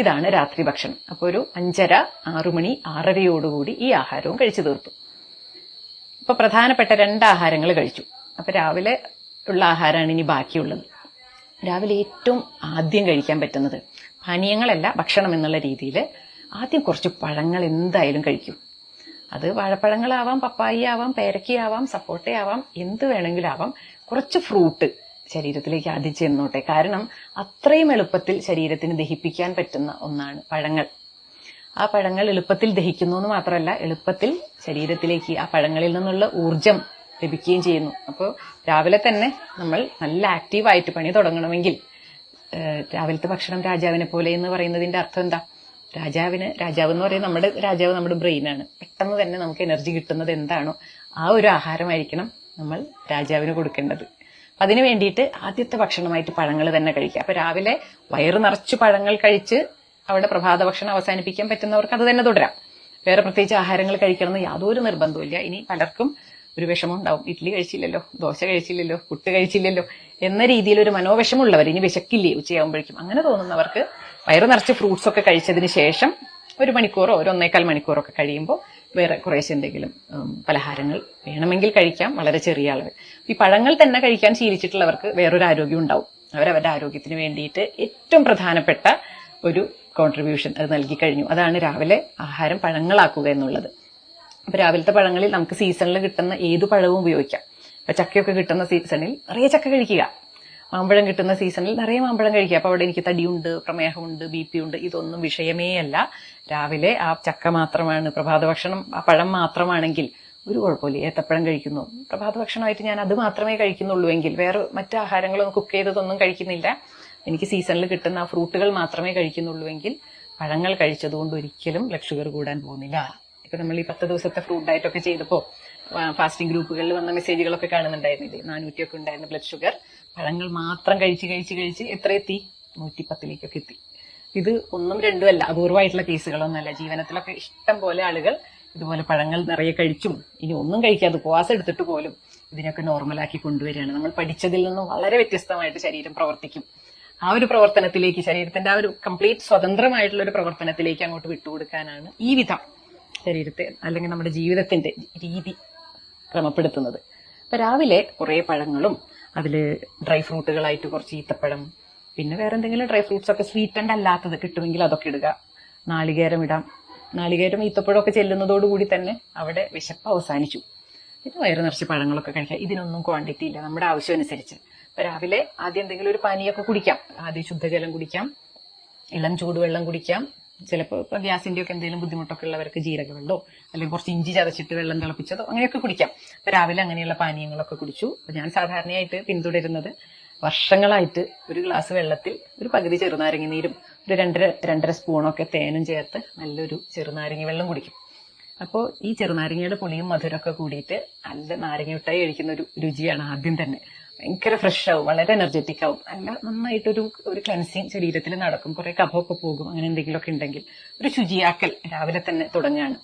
ഇതാണ് രാത്രി ഭക്ഷണം. അപ്പോൾ ഒരു അഞ്ചര ആറുമണി ആറരയോടുകൂടി ഈ ആഹാരവും കഴിച്ചു തീർത്തു. ഇപ്പൊ പ്രധാനപ്പെട്ട രണ്ട് ആഹാരങ്ങൾ കഴിച്ചു. അപ്പൊ രാവിലെ ഉള്ള ആഹാരമാണ് ഇനി ബാക്കിയുള്ളത്. രാവിലെ ഏറ്റവും ആദ്യം കഴിക്കാൻ പറ്റുന്നത് പാനീയങ്ങളല്ല ഭക്ഷണം എന്നുള്ള രീതിയിൽ ആദ്യം കുറച്ച് പഴങ്ങൾ എന്തായാലും കഴിക്കും. അത് വാഴപ്പഴങ്ങളാവാം പപ്പായി ആവാം പേരക്കയാവാം സപ്പോട്ടയാവാം എന്ത് വേണമെങ്കിലും ആവാം കുറച്ച് ഫ്രൂട്ട് ശരീരത്തിലേക്ക് ആദ്യം ചെന്നോട്ടെ കാരണം അത്രയും എളുപ്പത്തിൽ ശരീരത്തിന് ദഹിപ്പിക്കാൻ പറ്റുന്ന ഒന്നാണ് പഴങ്ങൾ. ആ പഴങ്ങൾ എളുപ്പത്തിൽ ദഹിക്കുന്നു എന്ന് മാത്രമല്ല എളുപ്പത്തിൽ ശരീരത്തിലേക്ക് ആ പഴങ്ങളിൽ നിന്നുള്ള ഊർജം ലഭിക്കുകയും ചെയ്യുന്നു. അപ്പോൾ രാവിലെ തന്നെ നമ്മൾ നല്ല ആക്റ്റീവായിട്ട് പണി തുടങ്ങണമെങ്കിൽ രാവിലത്തെ ഭക്ഷണം രാജാവിനെ പോലെ എന്ന് പറയുന്നതിന്റെ അർത്ഥം എന്താ? രാജാവിന് രാജാവ് എന്ന് പറയുന്നത് നമ്മുടെ രാജാവ് നമ്മുടെ ബ്രെയിനാണ് പെട്ടെന്ന് തന്നെ നമുക്ക് എനർജി കിട്ടുന്നത് എന്താണോ ആ ഒരു ആഹാരമായിരിക്കണം നമ്മൾ രാജാവിന് കൊടുക്കേണ്ടത്. അതിന് വേണ്ടിയിട്ട് ആദ്യത്തെ ഭക്ഷണമായിട്ട് പഴങ്ങൾ തന്നെ കഴിക്കുക. അപ്പൊ രാവിലെ വയറ് നിറച്ച് പഴങ്ങൾ കഴിച്ച് അവിടെ പ്രഭാത ഭക്ഷണം അവസാനിപ്പിക്കാൻ പറ്റുന്നവർക്ക് അത് തന്നെ തുടരാം. വേറെ പ്രത്യേകിച്ച് ആഹാരങ്ങൾ കഴിക്കണമെന്ന് യാതൊരു നിർബന്ധവുമില്ല ഇനി പലർക്കും ഒരു വിഷമം ഉണ്ടാവും ഇഡ്ഡലി കഴിച്ചില്ലല്ലോ ദോശ കഴിച്ചില്ലല്ലോ പുട്ട് കഴിച്ചില്ലല്ലോ എന്ന രീതിയിൽ ഒരു മനോവിഷമുള്ളവർ ഇനി വിശക്കില്ലേ ഉച്ചയാകുമ്പോഴേക്കും അങ്ങനെ തോന്നുന്നവർക്ക് വയറ് നിറച്ച് ഫ്രൂട്ട്സ് ഒക്കെ കഴിച്ചതിന് ശേഷം ഒരു മണിക്കൂറോ ഒരു ഒന്നേക്കാൽ മണിക്കൂറോ ഒക്കെ കഴിയുമ്പോൾ വേറെ കുറേശ്ശെ എന്തെങ്കിലും പലഹാരങ്ങൾ വേണമെങ്കിൽ കഴിക്കാം വളരെ ചെറിയ അളവ് ഈ പഴങ്ങൾ തന്നെ കഴിക്കാൻ ശീലിച്ചിട്ടുള്ളവർക്ക് വേറൊരു ആരോഗ്യം ഉണ്ടാവും. അവരവരുടെ ആരോഗ്യത്തിന് വേണ്ടിയിട്ട് ഏറ്റവും പ്രധാനപ്പെട്ട ഒരു കോൺട്രിബ്യൂഷൻ അത് നൽകി കഴിഞ്ഞു. അതാണ് രാവിലെ ആഹാരം പഴങ്ങളാക്കുക എന്നുള്ളത്. അപ്പൊ രാവിലത്തെ പഴങ്ങളിൽ നമുക്ക് സീസണിൽ കിട്ടുന്ന ഏത് പഴവും ഉപയോഗിക്കാം. ഇപ്പൊ ചക്കയൊക്കെ കിട്ടുന്ന സീസണിൽ നിറയെ ചക്ക കഴിക്കുക. മാമ്പഴം കിട്ടുന്ന സീസണിൽ നിറയെ മാമ്പഴം കഴിക്കുക. അപ്പോൾ അവിടെ എനിക്ക് തടിയുണ്ട് പ്രമേഹമുണ്ട് ബി പി ഉണ്ട്. ഇതൊന്നും വിഷയമേ അല്ല രാവിലെ ആ ചക്ക മാത്രമാണ് പ്രഭാത ഭക്ഷണം ആ പഴം മാത്രമാണെങ്കിൽ ഒരു കുഴപ്പമില്ല. ഏത്തപ്പഴം കഴിക്കുന്നു. പ്രഭാത ഭക്ഷണമായിട്ട് ഞാൻ അത് മാത്രമേ കഴിക്കുന്നുള്ളൂ എങ്കിൽ. വേറെ മറ്റ് ആഹാരങ്ങളൊന്നും കുക്ക് ചെയ്തതൊന്നും കഴിക്കുന്നില്ല. എനിക്ക് സീസണിൽ കിട്ടുന്ന ആ ഫ്രൂട്ടുകൾ മാത്രമേ കഴിക്കുന്നുള്ളൂ എങ്കിൽ പഴങ്ങൾ കഴിച്ചതുകൊണ്ട് ഒരിക്കലും ബ്ലഡ് ഷുഗർ കൂടാൻ പോകുന്നില്ല. ഇപ്പൊ നമ്മൾ ഈ പത്ത് ദിവസത്തെ ഫ്രൂട്ട് ഡയറ്റ് ഒക്കെ ചെയ്തപ്പോ ഫാസ്റ്റിംഗ് ഗ്രൂപ്പുകളിൽ വന്ന മെസ്സേജുകളൊക്കെ കാണുന്നുണ്ടായിരുന്നില്ലേ നാനൂറ്റിയൊക്കെ ഉണ്ടായിരുന്ന ബ്ലഡ് ഷുഗർ പഴങ്ങൾ മാത്രം കഴിച്ച് കഴിച്ച് കഴിച്ച് എത്ര എത്തി നൂറ്റി പത്തിലേക്കൊക്കെ എത്തി. ഇത് ഒന്നും രണ്ടും അല്ല അപൂർവമായിട്ടുള്ള കേസുകളൊന്നുമല്ല. ജീവനത്തിലൊക്കെ ഇഷ്ടം പോലെ ആളുകൾ ഇതുപോലെ പഴങ്ങൾ നിറയെ കഴിച്ചും ഇനി ഒന്നും കഴിക്കാതെ ഉപവാസം എടുത്തിട്ട് പോലും ഇതിനൊക്കെ നോർമലാക്കി കൊണ്ടുവരികയാണ്. നമ്മൾ പഠിച്ചതിൽ നിന്നും വളരെ വ്യത്യസ്തമായിട്ട് ശരീരം പ്രവർത്തിക്കും. ആ ഒരു പ്രവർത്തനത്തിലേക്ക് ശരീരത്തിന്റെ ആ ഒരു കംപ്ലീറ്റ് സ്വതന്ത്രമായിട്ടുള്ള ഒരു പ്രവർത്തനത്തിലേക്ക് അങ്ങോട്ട് വിട്ടുകൊടുക്കാനാണ് ഈ വിധം ശരീരത്തെ അല്ലെങ്കിൽ നമ്മുടെ ജീവിതത്തിന്റെ രീതി ക്രമപ്പെടുത്തുന്നത്. അപ്പൊ രാവിലെ കുറേ പഴങ്ങളും അതിൽ ഡ്രൈ ഫ്രൂട്ടുകളായിട്ട് കുറച്ച് ഈത്തപ്പഴം പിന്നെ വേറെ എന്തെങ്കിലും ഡ്രൈ ഫ്രൂട്ട്സ് ഒക്കെ സ്വീറ്റൻഡ് അല്ലാത്തത് കിട്ടുമെങ്കിൽ അതൊക്കെ ഇടുക. നാളികേരം ഇടാം. നാളികേരം ഈത്തപ്പഴം ഒക്കെ ചെല്ലുന്നതോടുകൂടി തന്നെ അവിടെ വിശപ്പ് അവസാനിച്ചു. പിന്നെ വയറ് നിറച്ച് പഴങ്ങളൊക്കെ കഴിക്കാം ഇതിനൊന്നും ക്വാണ്ടിറ്റി ഇല്ല. നമ്മുടെ ആവശ്യം അനുസരിച്ച്. അപ്പൊ രാവിലെ ആദ്യം എന്തെങ്കിലും ഒരു പാനീയമൊക്കെ കുടിക്കാം. ആദ്യം ശുദ്ധജലം കുടിക്കാം. ഇളം ചൂടുവെള്ളം കുടിക്കാം. ചിലപ്പോൾ ഇപ്പൊ ഗ്യാസിന്റെ ഒക്കെ എന്തെങ്കിലും ബുദ്ധിമുട്ടൊക്കെ ഉള്ളവർക്ക് ജീരക വെള്ളമോ അല്ലെങ്കിൽ കുറച്ച് ഇഞ്ചി ചതച്ചിട്ട് വെള്ളം തിളപ്പിച്ചതോ അങ്ങനെയൊക്കെ കുടിക്കാം. അപ്പൊ രാവിലെ അങ്ങനെയുള്ള പാനീയങ്ങളൊക്കെ കുടിച്ചു. അപ്പൊ ഞാൻ സാധാരണയായിട്ട് പിന്തുടരുന്നത് വർഷങ്ങളായിട്ട് ഒരു ഗ്ലാസ് വെള്ളത്തിൽ ഒരു പകുതി ചെറുനാരങ്ങ നീരും ഒരു രണ്ടര രണ്ടര സ്പൂണൊക്കെ തേനും ചേർത്ത് നല്ലൊരു ചെറുനാരങ്ങ വെള്ളം കുടിക്കും. അപ്പോൾ ഈ ചെറുനാരങ്ങയുടെ പുളിയും മധുരമൊക്കെ കൂടിയിട്ട് നല്ല നാരങ്ങ മിഠായി കഴിക്കുന്ന ഒരു രുചിയാണ് ആദ്യം തന്നെ. ഭയങ്കര ഫ്രഷ് ആവും വളരെ എനർജറ്റിക് ആവും. അല്ല നന്നായിട്ടൊരു ഒരു ക്ലൻസിങ് ശരീരത്തിൽ നടക്കും. കുറെ കഫമൊക്കെ പോകും അങ്ങനെ എന്തെങ്കിലുമൊക്കെ ഉണ്ടെങ്കിൽ. ഒരു ശുചിയാക്കൽ രാവിലെ തന്നെ തുടങ്ങുകയാണ്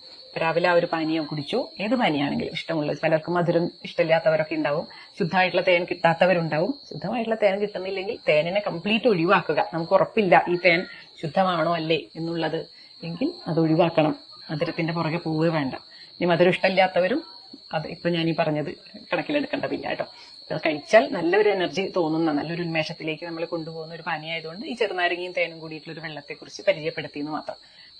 രാവിലെ ആ ഒരു പാനീയം കുടിച്ചു. ഏത് പാനീയാണെങ്കിലും ഇഷ്ടമുള്ളത് പലർക്കും മധുരം ഇഷ്ടമില്ലാത്തവരൊക്കെ ഉണ്ടാവും. ശുദ്ധമായിട്ടുള്ള തേൻ കിട്ടാത്തവരുണ്ടാവും. ശുദ്ധമായിട്ടുള്ള തേൻ കിട്ടുന്നില്ലെങ്കിൽ തേനിനെ കംപ്ലീറ്റ് ഒഴിവാക്കുക. നമുക്ക് ഉറപ്പില്ല ഈ തേൻ ശുദ്ധമാണോ അല്ലേ എന്നുള്ളത്. എങ്കിൽ അത് ഒഴിവാക്കണം. മധുരത്തിന്റെ പുറകെ പോവുക വേണ്ട. ഇനി മധുരം ഇഷ്ടമില്ലാത്തവരും അത് ഇപ്പൊ ഞാൻ ഈ പറഞ്ഞത് കണക്കിലെടുക്കേണ്ടതില്ല കേട്ടോ. കഴിച്ചാൽ നല്ലൊരു എനർജി തോന്നുന്ന നല്ലൊരു ഉന്മേഷത്തിലേക്ക് നമ്മൾ കൊണ്ടുപോകുന്ന ഒരു പനിയായതുകൊണ്ട് ഈ ചെറുനാരങ്ങയും തേനും കൂടിയിട്ടുള്ള ഒരു വെള്ളത്തെക്കുറിച്ച് പരിചയപ്പെടുത്തി എന്ന് മാത്രം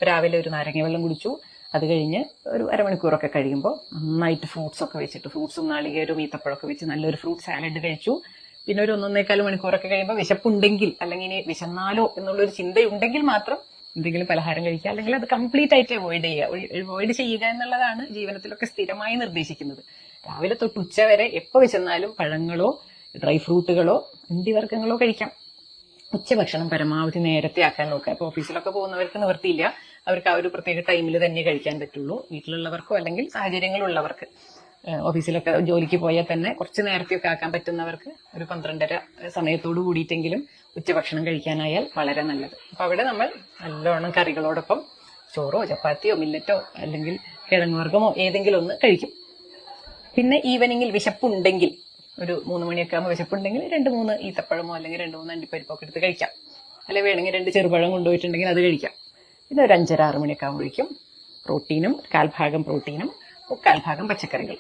രാവിലെ ഒരു നാരങ്ങ വെള്ളം കുടിച്ചു. അത് കഴിഞ്ഞ് ഒരു അരമണിക്കൂറൊക്കെ കഴിയുമ്പോൾ നന്നായിട്ട് ഫ്രൂട്ട്സ് ഒക്കെ വെച്ചിട്ട്. ഫ്രൂട്ട്സും നാളികേരവും ഈത്തപ്പഴമൊക്കെ വെച്ച് നല്ലൊരു ഫ്രൂട്ട് സാലഡ് കഴിച്ചു. പിന്നെ ഒരു ഒന്നൊന്നേക്കാൽ മണിക്കൂറൊക്കെ കഴിയുമ്പോൾ വിശപ്പുണ്ടെങ്കിൽ അല്ലെങ്കിൽ ഇനി വിശന്നാലോ എന്നുള്ളൊരു ചിന്തയുണ്ടെങ്കിൽ മാത്രം എന്തെങ്കിലും പലഹാരം കഴിക്കുക. അല്ലെങ്കിൽ അത് കംപ്ലീറ്റ് ആയിട്ട് അവോയ്ഡ് ചെയ്യുക. അവോയ്ഡ് ചെയ്യുക എന്നുള്ളതാണ് ജീവനത്തിലൊക്കെ സ്ഥിരമായി നിർദ്ദേശിക്കുന്നത്. രാവിലെ തൊട്ട് ഉച്ച വരെ എപ്പോൾ വെച്ചെന്നാലും പഴങ്ങളോ ഡ്രൈ ഫ്രൂട്ടുകളോ അണ്ടിവർഗങ്ങളോ കഴിക്കാം. ഉച്ചഭക്ഷണം പരമാവധി നേരത്തെ ആക്കാൻ നോക്കുക. അപ്പോൾ ഓഫീസിലൊക്കെ പോകുന്നവർക്ക് നിവർത്തിയില്ല അവർക്ക് ആ ഒരു പ്രത്യേക ടൈമിൽ തന്നെ കഴിക്കാൻ പറ്റുള്ളൂ. വീട്ടിലുള്ളവർക്കോ അല്ലെങ്കിൽ സാഹചര്യങ്ങളുള്ളവർക്ക്. ഓഫീസിലൊക്കെ ജോലിക്ക് പോയാൽ തന്നെ കുറച്ച് നേരത്തെയൊക്കെ ആക്കാൻ പറ്റുന്നവർക്ക് ഒരു പന്ത്രണ്ടര സമയത്തോട് കൂടിയിട്ടെങ്കിലും ഉച്ചഭക്ഷണം കഴിക്കാനായാൽ വളരെ നല്ലത്. അപ്പോൾ അവിടെ നമ്മൾ നല്ലോണം കറികളോടൊപ്പം ചോറോ ചപ്പാത്തിയോ മില്ലറ്റോ അല്ലെങ്കിൽ കിഴങ്ങുവർഗമോ ഏതെങ്കിലും ഒന്ന് കഴിക്കും. പിന്നെ ഈവനിങ്ങിൽ വിശപ്പുണ്ടെങ്കിൽ ഒരു മൂന്ന് മണിയൊക്കെ ആകുമ്പോൾ വിശപ്പുണ്ടെങ്കിൽ രണ്ട് മൂന്ന് ഈത്തപ്പഴമോ അല്ലെങ്കിൽ രണ്ട് മൂന്ന് അണ്ടിപ്പരിപ്പൊക്കെ എടുത്ത് കഴിക്കാം. അല്ലെ വേണമെങ്കിൽ രണ്ട് ചെറുപഴം കൊണ്ടുപോയിട്ടുണ്ടെങ്കിൽ അത് കഴിക്കാം. പിന്നെ ഒരു അഞ്ചര ആറ് മണിയൊക്കെ ആകുമ്പോഴേക്കും പ്രോട്ടീനും കാൽഭാഗം പ്രോട്ടീനും കാൽഭാഗം പച്ചക്കറികൾ.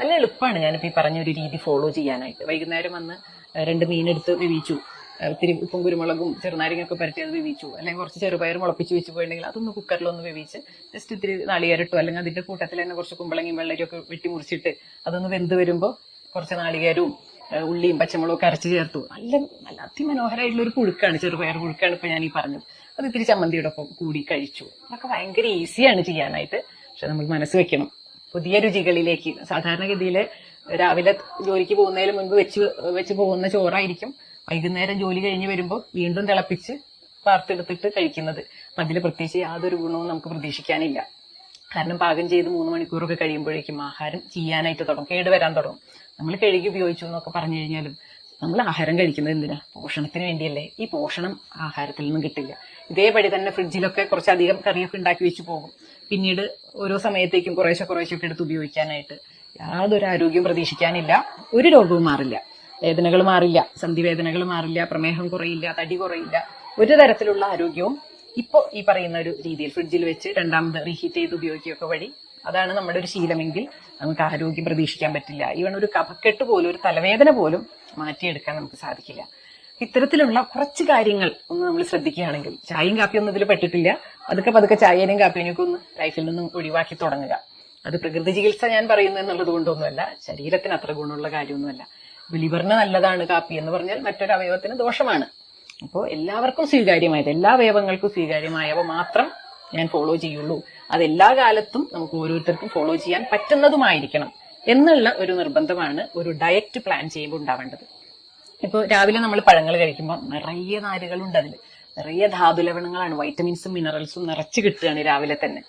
നല്ല എളുപ്പമാണ് ഞാനിപ്പോൾ ഈ പറഞ്ഞ ഒരു രീതി ഫോളോ ചെയ്യാനായിട്ട്. വൈകുന്നേരം വന്ന് രണ്ട് മീനെടുത്ത് വിവിച്ചു. ഇത്തിരി ഉപ്പും കുരുമുളകും ചെറുനാരങ്ങയൊക്കെ പരത്തി അത് വിവിച്ചു. അല്ലെങ്കിൽ കുറച്ച് ചെറുപയർ മുളപ്പിച്ച് വെച്ച് പോയിട്ടുണ്ടെങ്കിൽ അതൊന്ന് കുക്കറിലൊന്ന് വേവിച്ച് ജസ്റ്റ് ഇത്തിരി നാളികേരട്ടോ അല്ലെങ്കിൽ അതിന്റെ കൂട്ടത്തിൽ തന്നെ കുറച്ച് കുമ്പളങ്ങയും വെള്ളരിയൊക്കെ വെട്ടി മുറിച്ചിട്ട് അതൊന്ന് വെന്ത് വരുമ്പോൾ കുറച്ച് നാളികേരവും ഉള്ളിയും പച്ചമുളകും ഒക്കെ അരച്ച് ചേർത്തു. നല്ല നല്ല അതിമനോഹരമായിട്ടുള്ള ഒരു പുഴുക്കാണ് ചെറുപയർ പുഴുക്കാണ് ഇപ്പൊ ഞാൻ ഈ പറഞ്ഞത്. അത് ഇത്തിരി ചമ്മന്തിയുടെ ഒപ്പം കൂടി കഴിച്ചു. അതൊക്കെ ഭയങ്കര ഈസിയാണ് ചെയ്യാനായിട്ട്. പക്ഷെ നമ്മൾ മനസ്സ് വെക്കണം. പുതിയ രുചികളിലേക്ക് സാധാരണഗതിയിൽ രാവിലെ ജോലിക്ക് പോകുന്നതിന് മുൻപ് വെച്ച് വെച്ച് പോകുന്ന ചോറായിരിക്കും. വൈകുന്നേരം ജോലി കഴിഞ്ഞ് വരുമ്പോൾ വീണ്ടും തിളപ്പിച്ച് വാർത്തെടുത്തിട്ട് കഴിക്കുന്നത്. അതിൽ പ്രത്യേകിച്ച് യാതൊരു ഗുണവും നമുക്ക് പ്രതീക്ഷിക്കാനില്ല. കാരണം പാകം ചെയ്ത് മൂന്ന് മണിക്കൂറൊക്കെ കഴിയുമ്പോഴേക്കും ആഹാരം ചെയ്യാനായിട്ട് തുടങ്ങും. കേടുവരാൻ തുടങ്ങും. നമ്മൾ കഴുകി ഉപയോഗിച്ചു എന്നൊക്കെ പറഞ്ഞു കഴിഞ്ഞാലും നമ്മൾ ആഹാരം കഴിക്കുന്നത് എന്തിനാ? പോഷണത്തിന് വേണ്ടിയല്ലേ. ഈ പോഷണം ആഹാരത്തിൽ നിന്നും കിട്ടില്ല. ഇതേപടി തന്നെ ഫ്രിഡ്ജിലൊക്കെ കുറച്ചധികം കറിയൊക്കെ ഉണ്ടാക്കി വെച്ച് പോകും. പിന്നീട് ഓരോ സമയത്തേക്കും കുറേശ്ശെ കുറേശ്ശെ എടുത്ത് ഉപയോഗിക്കാനായിട്ട് യാതൊരു ആരോഗ്യം പ്രതീക്ഷിക്കാനില്ല. ഒരു രോഗവും മാറില്ല. വേദനകൾ മാറില്ല സന്ധിവേദനകൾ മാറില്ല പ്രമേഹം കുറയില്ല തടി കുറയില്ല. ഒരു തരത്തിലുള്ള ആരോഗ്യവും ഇപ്പോൾ ഈ പറയുന്ന ഒരു രീതിയിൽ ഫ്രിഡ്ജിൽ വെച്ച് രണ്ടാമത് റീഹീറ്റ് ചെയ്ത് ഉപയോഗിക്കുകയൊക്കെ വഴി അതാണ് നമ്മുടെ ഒരു ശീലമെങ്കിൽ നമുക്ക് ആരോഗ്യം പ്രതീക്ഷിക്കാൻ പറ്റില്ല. ഈവൺ ഒരു കഫക്കെട്ട് പോലും ഒരു തലവേദന പോലും മാറ്റിയെടുക്കാൻ നമുക്ക് സാധിക്കില്ല. ഇത്തരത്തിലുള്ള കുറച്ച് കാര്യങ്ങൾ ഒന്ന് നമ്മൾ ശ്രദ്ധിക്കുകയാണെങ്കിൽ ചായയും കാപ്പിയും ഒന്നും ഇതിൽ പെട്ടിട്ടില്ല. പതുക്കെ പതുക്കെ ചായയും കാപ്പിയും ഒക്കെ ഒന്ന് ലൈഫിൽ നിന്നും ഒഴിവാക്കി തുടങ്ങുക. അത് പ്രകൃതി ചികിത്സ ഞാൻ പറയുന്നു എന്നുള്ളത് കൊണ്ടൊന്നുമല്ല ശരീരത്തിന് അത്ര ഗുണമുള്ള കാര്യമൊന്നുമല്ല. ലിവറിന് നല്ലതാണ് കാപ്പി എന്ന് പറഞ്ഞാൽ മറ്റൊരു അവയവത്തിന് ദോഷമാണ്. അപ്പോൾ എല്ലാവർക്കും സ്വീകാര്യമായത് എല്ലാ അവയവങ്ങൾക്കും സ്വീകാര്യമായവ മാത്രം ഞാൻ ഫോളോ ചെയ്യുള്ളൂ. അത് എല്ലാ കാലത്തും നമുക്ക് ഓരോരുത്തർക്കും ഫോളോ ചെയ്യാൻ പറ്റുന്നതുമായിരിക്കണം എന്നുള്ള ഒരു നിർബന്ധമാണ് ഒരു ഡയറ്റ് പ്ലാൻ ചെയ്യുമ്പോൾ ഉണ്ടാവേണ്ടത്. ഇപ്പോൾ രാവിലെ നമ്മൾ പഴങ്ങൾ കഴിക്കുമ്പോൾ നിറയെ നാരുകളുണ്ട് അതിൽ നിറയെ ധാതുലവണങ്ങളാണ് വൈറ്റമിൻസും മിനറൽസും നിറച്ച് കിട്ടുകയാണ് രാവിലെ തന്നെ.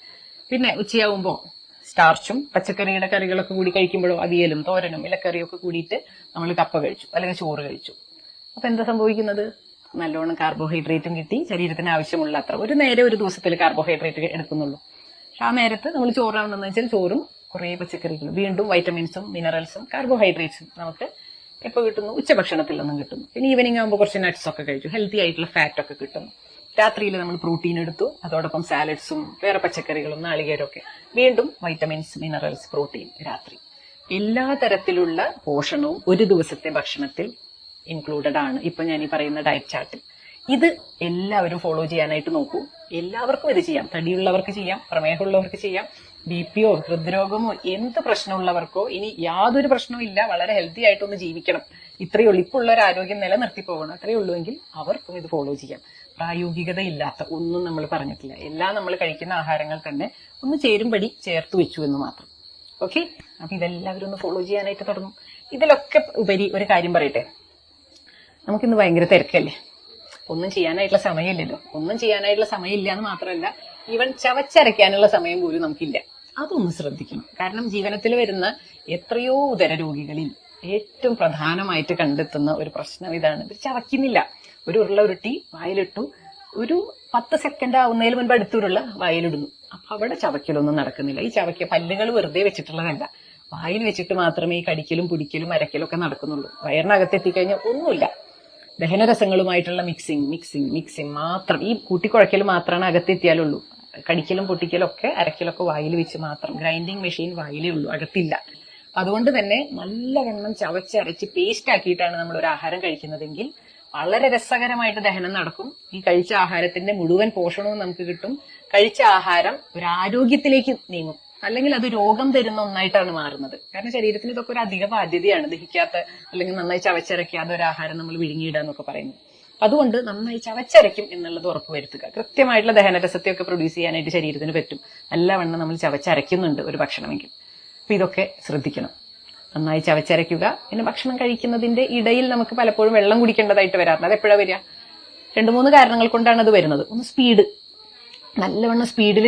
പിന്നെ ഉച്ചയാവുമ്പോൾ സ്റ്റാർച്ചും പച്ചക്കറിയുടെ കറികളൊക്കെ കൂടി കഴിക്കുമ്പോഴോ അവിയലും തോരനും ഇലക്കറിയൊക്കെ കൂടിയിട്ട് നമ്മൾ കപ്പ കഴിച്ചു അല്ലെങ്കിൽ ചോറ് കഴിച്ചു. അപ്പൊ എന്താ സംഭവിക്കുന്നത്? നല്ലോണം കാർബോഹൈഡ്രേറ്റും കിട്ടി. ശരീരത്തിന് ആവശ്യമുള്ള അത്ര ഒരു നേരെ ഒരു ദിവസത്തിൽ കാർബോഹൈഡ്രേറ്റ് എടുക്കുന്നുള്ളൂ. പക്ഷെ ആ നേരത്ത് നമ്മൾ ചോറാണെന്ന് വെച്ചാൽ ചോറും കുറേ പച്ചക്കറികളും വീണ്ടും വൈറ്റമിൻസും മിനറൽസും കാർബോഹൈഡ്രേറ്റ്സും നമുക്ക് എപ്പോൾ കിട്ടുന്നു. ഉച്ചഭക്ഷണത്തിൽ നിന്നും കിട്ടുന്നു. പിന്നെ ഈവനിങ് ആകുമ്പോൾ കുറച്ച് നട്ട്സ് ഒക്കെ കഴിച്ചു. ഹെൽത്തി ആയിട്ടുള്ള ഫാറ്റ് ഒക്കെ കിട്ടുന്നു. രാത്രിയിൽ നമ്മൾ പ്രോട്ടീൻ എടുത്തു. അതോടൊപ്പം സാലഡ്സും വേറെ പച്ചക്കറികളും നാളികേരമൊക്കെ. വീണ്ടും വൈറ്റമിൻസ് മിനറൽസ് പ്രോട്ടീൻ രാത്രി. എല്ലാ തരത്തിലുള്ള പോഷണവും ഒരു ദിവസത്തെ ഭക്ഷണത്തിൽ ഇൻക്ലൂഡഡ് ആണ്. ഇപ്പൊ ഞാൻ ഈ പറയുന്ന ഡയറ്റ് ചാർട്ടിൽ ഇത് എല്ലാവരും ഫോളോ ചെയ്യാനായിട്ട് നോക്കൂ. എല്ലാവർക്കും ഇത് ചെയ്യാം. തടിയുള്ളവർക്ക് ചെയ്യാം പ്രമേഹമുള്ളവർക്ക് ചെയ്യാം ബി പിയോ ഹൃദ്രോഗമോ എന്ത് പ്രശ്നമുള്ളവർക്കോ ഇനി യാതൊരു പ്രശ്നവും ഇല്ല. വളരെ ഹെൽത്തി ആയിട്ടൊന്ന് ജീവിക്കണം. ഇത്രയേ ഉള്ളൂ. ഇപ്പോൾ ഉള്ള ഒരു ആരോഗ്യം നിലനിർത്തി പോകണം. അത്രയേ ഉള്ളൂ എങ്കിൽ അവർക്കും ഇത് ഫോളോ ചെയ്യാം. പ്രായോഗികത ഇല്ലാത്ത ഒന്നും നമ്മൾ പറഞ്ഞിട്ടില്ല. എല്ലാം നമ്മൾ കഴിക്കുന്ന ആഹാരങ്ങൾ തന്നെ ഒന്ന് ചേരുംപടി ചേർത്ത് വെച്ചു എന്ന് മാത്രം. ഓക്കെ അപ്പൊ ഇതെല്ലാവരും ഒന്ന് ഫോളോ ചെയ്യാനായിട്ട് തുടങ്ങും. ഇതിലൊക്കെ ഉപരി ഒരു കാര്യം പറയട്ടെ. നമുക്കിന്ന് ഭയങ്കര തിരക്കല്ലേ? ഒന്നും ചെയ്യാനായിട്ടുള്ള സമയമില്ലല്ലോ. ഒന്നും ചെയ്യാനായിട്ടുള്ള സമയമില്ല എന്ന് മാത്രമല്ല ഈവൻ ചവച്ചരയ്ക്കാനുള്ള സമയം പോലും നമുക്കില്ല. അതൊന്ന് ശ്രദ്ധിക്കണം. കാരണം ജീവനത്തിൽ വരുന്ന എത്രയോ ഉദര രോഗികളിൽ ഏറ്റവും പ്രധാനമായിട്ട് കണ്ടെത്തുന്ന ഒരു പ്രശ്നം ഇതാണ്. ഇത് ചവയ്ക്കുന്നില്ല. ഒരു ഉരുള ഉരുട്ടി വായിലിട്ടു. ഒരു പത്ത് സെക്കൻഡ് ആവുന്നതിന് മുൻപ് അടുത്തുള്ള വായിലിടുന്നു. അപ്പൊ അവിടെ ചവയ്ക്കലൊന്നും നടക്കുന്നില്ല. ഈ ചവയ്ക്ക പല്ലുകൾ വെറുതെ വെച്ചിട്ടുള്ളതല്ല. വായിൽ വെച്ചിട്ട് മാത്രമേ ഈ കടിക്കലും പിടിക്കലും അരക്കലും ഒക്കെ നടക്കുന്നുള്ളൂ. വയറിനകത്ത് എത്തിക്കഴിഞ്ഞാൽ ഒന്നുമില്ല. ദഹനരസങ്ങളുമായിട്ടുള്ള മിക്സിങ് മിക്സിങ് മിക്സിങ് മാത്രം. ഈ കൂട്ടിക്കുഴക്കൽ മാത്രമാണ് അകത്തെത്തിയാലുള്ളൂ കടിക്കലും പൊട്ടിക്കലും ഒക്കെ അരക്കലൊക്കെ വായിൽ വെച്ച് മാത്രം. ഗ്രൈൻഡിങ് മെഷീൻ വായിലേ ഉള്ളൂ അകത്തില്ല. അതുകൊണ്ട് തന്നെ നല്ലവണ്ണം ചവച്ചരച്ച് പേസ്റ്റ് ആക്കിയിട്ടാണ് നമ്മൾ ഒരു ആഹാരം കഴിക്കുന്നതെങ്കിൽ വളരെ രസകരമായിട്ട് ദഹനം നടക്കും. ഈ കഴിച്ച ആഹാരത്തിന്റെ മുഴുവൻ പോഷണവും നമുക്ക് കിട്ടും. കഴിച്ച ആഹാരം ഒരു ആരോഗ്യത്തിലേക്ക് നീങ്ങും. അല്ലെങ്കിൽ അത് രോഗം തരുന്ന ഒന്നായിട്ടാണ് മാറുന്നത്. കാരണം ശരീരത്തിന് ഇതൊക്കെ ഒരു അധിക ബാധ്യതയാണ്. ദഹിക്കാത്ത അല്ലെങ്കിൽ നന്നായി ചവച്ചരക്കാതെ ഒരു ആഹാരം നമ്മൾ വിഴുങ്ങിയിടുക എന്നൊക്കെ പറയുന്നു അതുകൊണ്ട് നന്നായി ചവച്ചരയ്ക്കും എന്നുള്ളത് ഉറപ്പുവരുത്തുക. കൃത്യമായിട്ടുള്ള ദഹനരസത്തെയൊക്കെ പ്രൊഡ്യൂസ് ചെയ്യാനായിട്ട് ശരീരത്തിന് പറ്റും. നല്ലവണ്ണം നമ്മൾ ചവച്ചരയ്ക്കുന്നുണ്ട് ഒരു ഭക്ഷണമെങ്കിൽ. അപ്പൊ ഇതൊക്കെ ശ്രദ്ധിക്കണം. നന്നായി ചവച്ചരയ്ക്കുക. പിന്നെ ഭക്ഷണം കഴിക്കുന്നതിന്റെ ഇടയിൽ നമുക്ക് പലപ്പോഴും വെള്ളം കുടിക്കേണ്ടതായിട്ട് വരാറുണ്ട്. അത് എപ്പോഴാണ് വരിക? രണ്ടു മൂന്ന് കാരണങ്ങൾ കൊണ്ടാണ് അത് വരുന്നത്. ഒന്ന് സ്പീഡ് നല്ലവണ്ണം സ്പീഡിൽ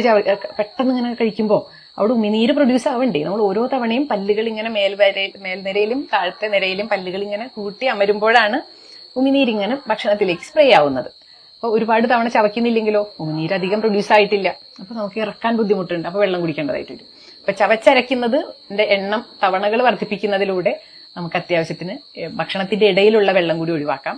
പെട്ടെന്ന് ഇങ്ങനെ കഴിക്കുമ്പോൾ അവിടെ ഉമിനീര് പ്രൊഡ്യൂസ് ആവണ്ടേ? നമ്മൾ ഓരോ തവണയും പല്ലുകൾ ഇങ്ങനെ മേൽവര മേൽനിരയിലും താഴത്തെ നിരയിലും പല്ലുകൾ ഇങ്ങനെ കൂട്ടി അമരുമ്പോഴാണ് ഉമിനീര് ഇങ്ങനെ ഭക്ഷണത്തിലേക്ക് സ്പ്രേ ആവുന്നത്. അപ്പോൾ ഒരുപാട് തവണ ചവയ്ക്കുന്നില്ലെങ്കിലോ? ഉമിനീര് അധികം പ്രൊഡ്യൂസ് ആയിട്ടില്ല. അപ്പോൾ നമുക്ക് ഇറക്കാൻ ബുദ്ധിമുട്ടുണ്ട്. അപ്പോൾ വെള്ളം കുടിക്കേണ്ടതായിട്ട് വരും. അപ്പൊ ചവച്ചരയ്ക്കുന്നത് എണ്ണം തവണകൾ വർദ്ധിപ്പിക്കുന്നതിലൂടെ നമുക്ക് അത്യാവശ്യത്തിന് ഭക്ഷണത്തിന്റെ ഇടയിലുള്ള വെള്ളം കൂടി ഒഴിവാക്കാം.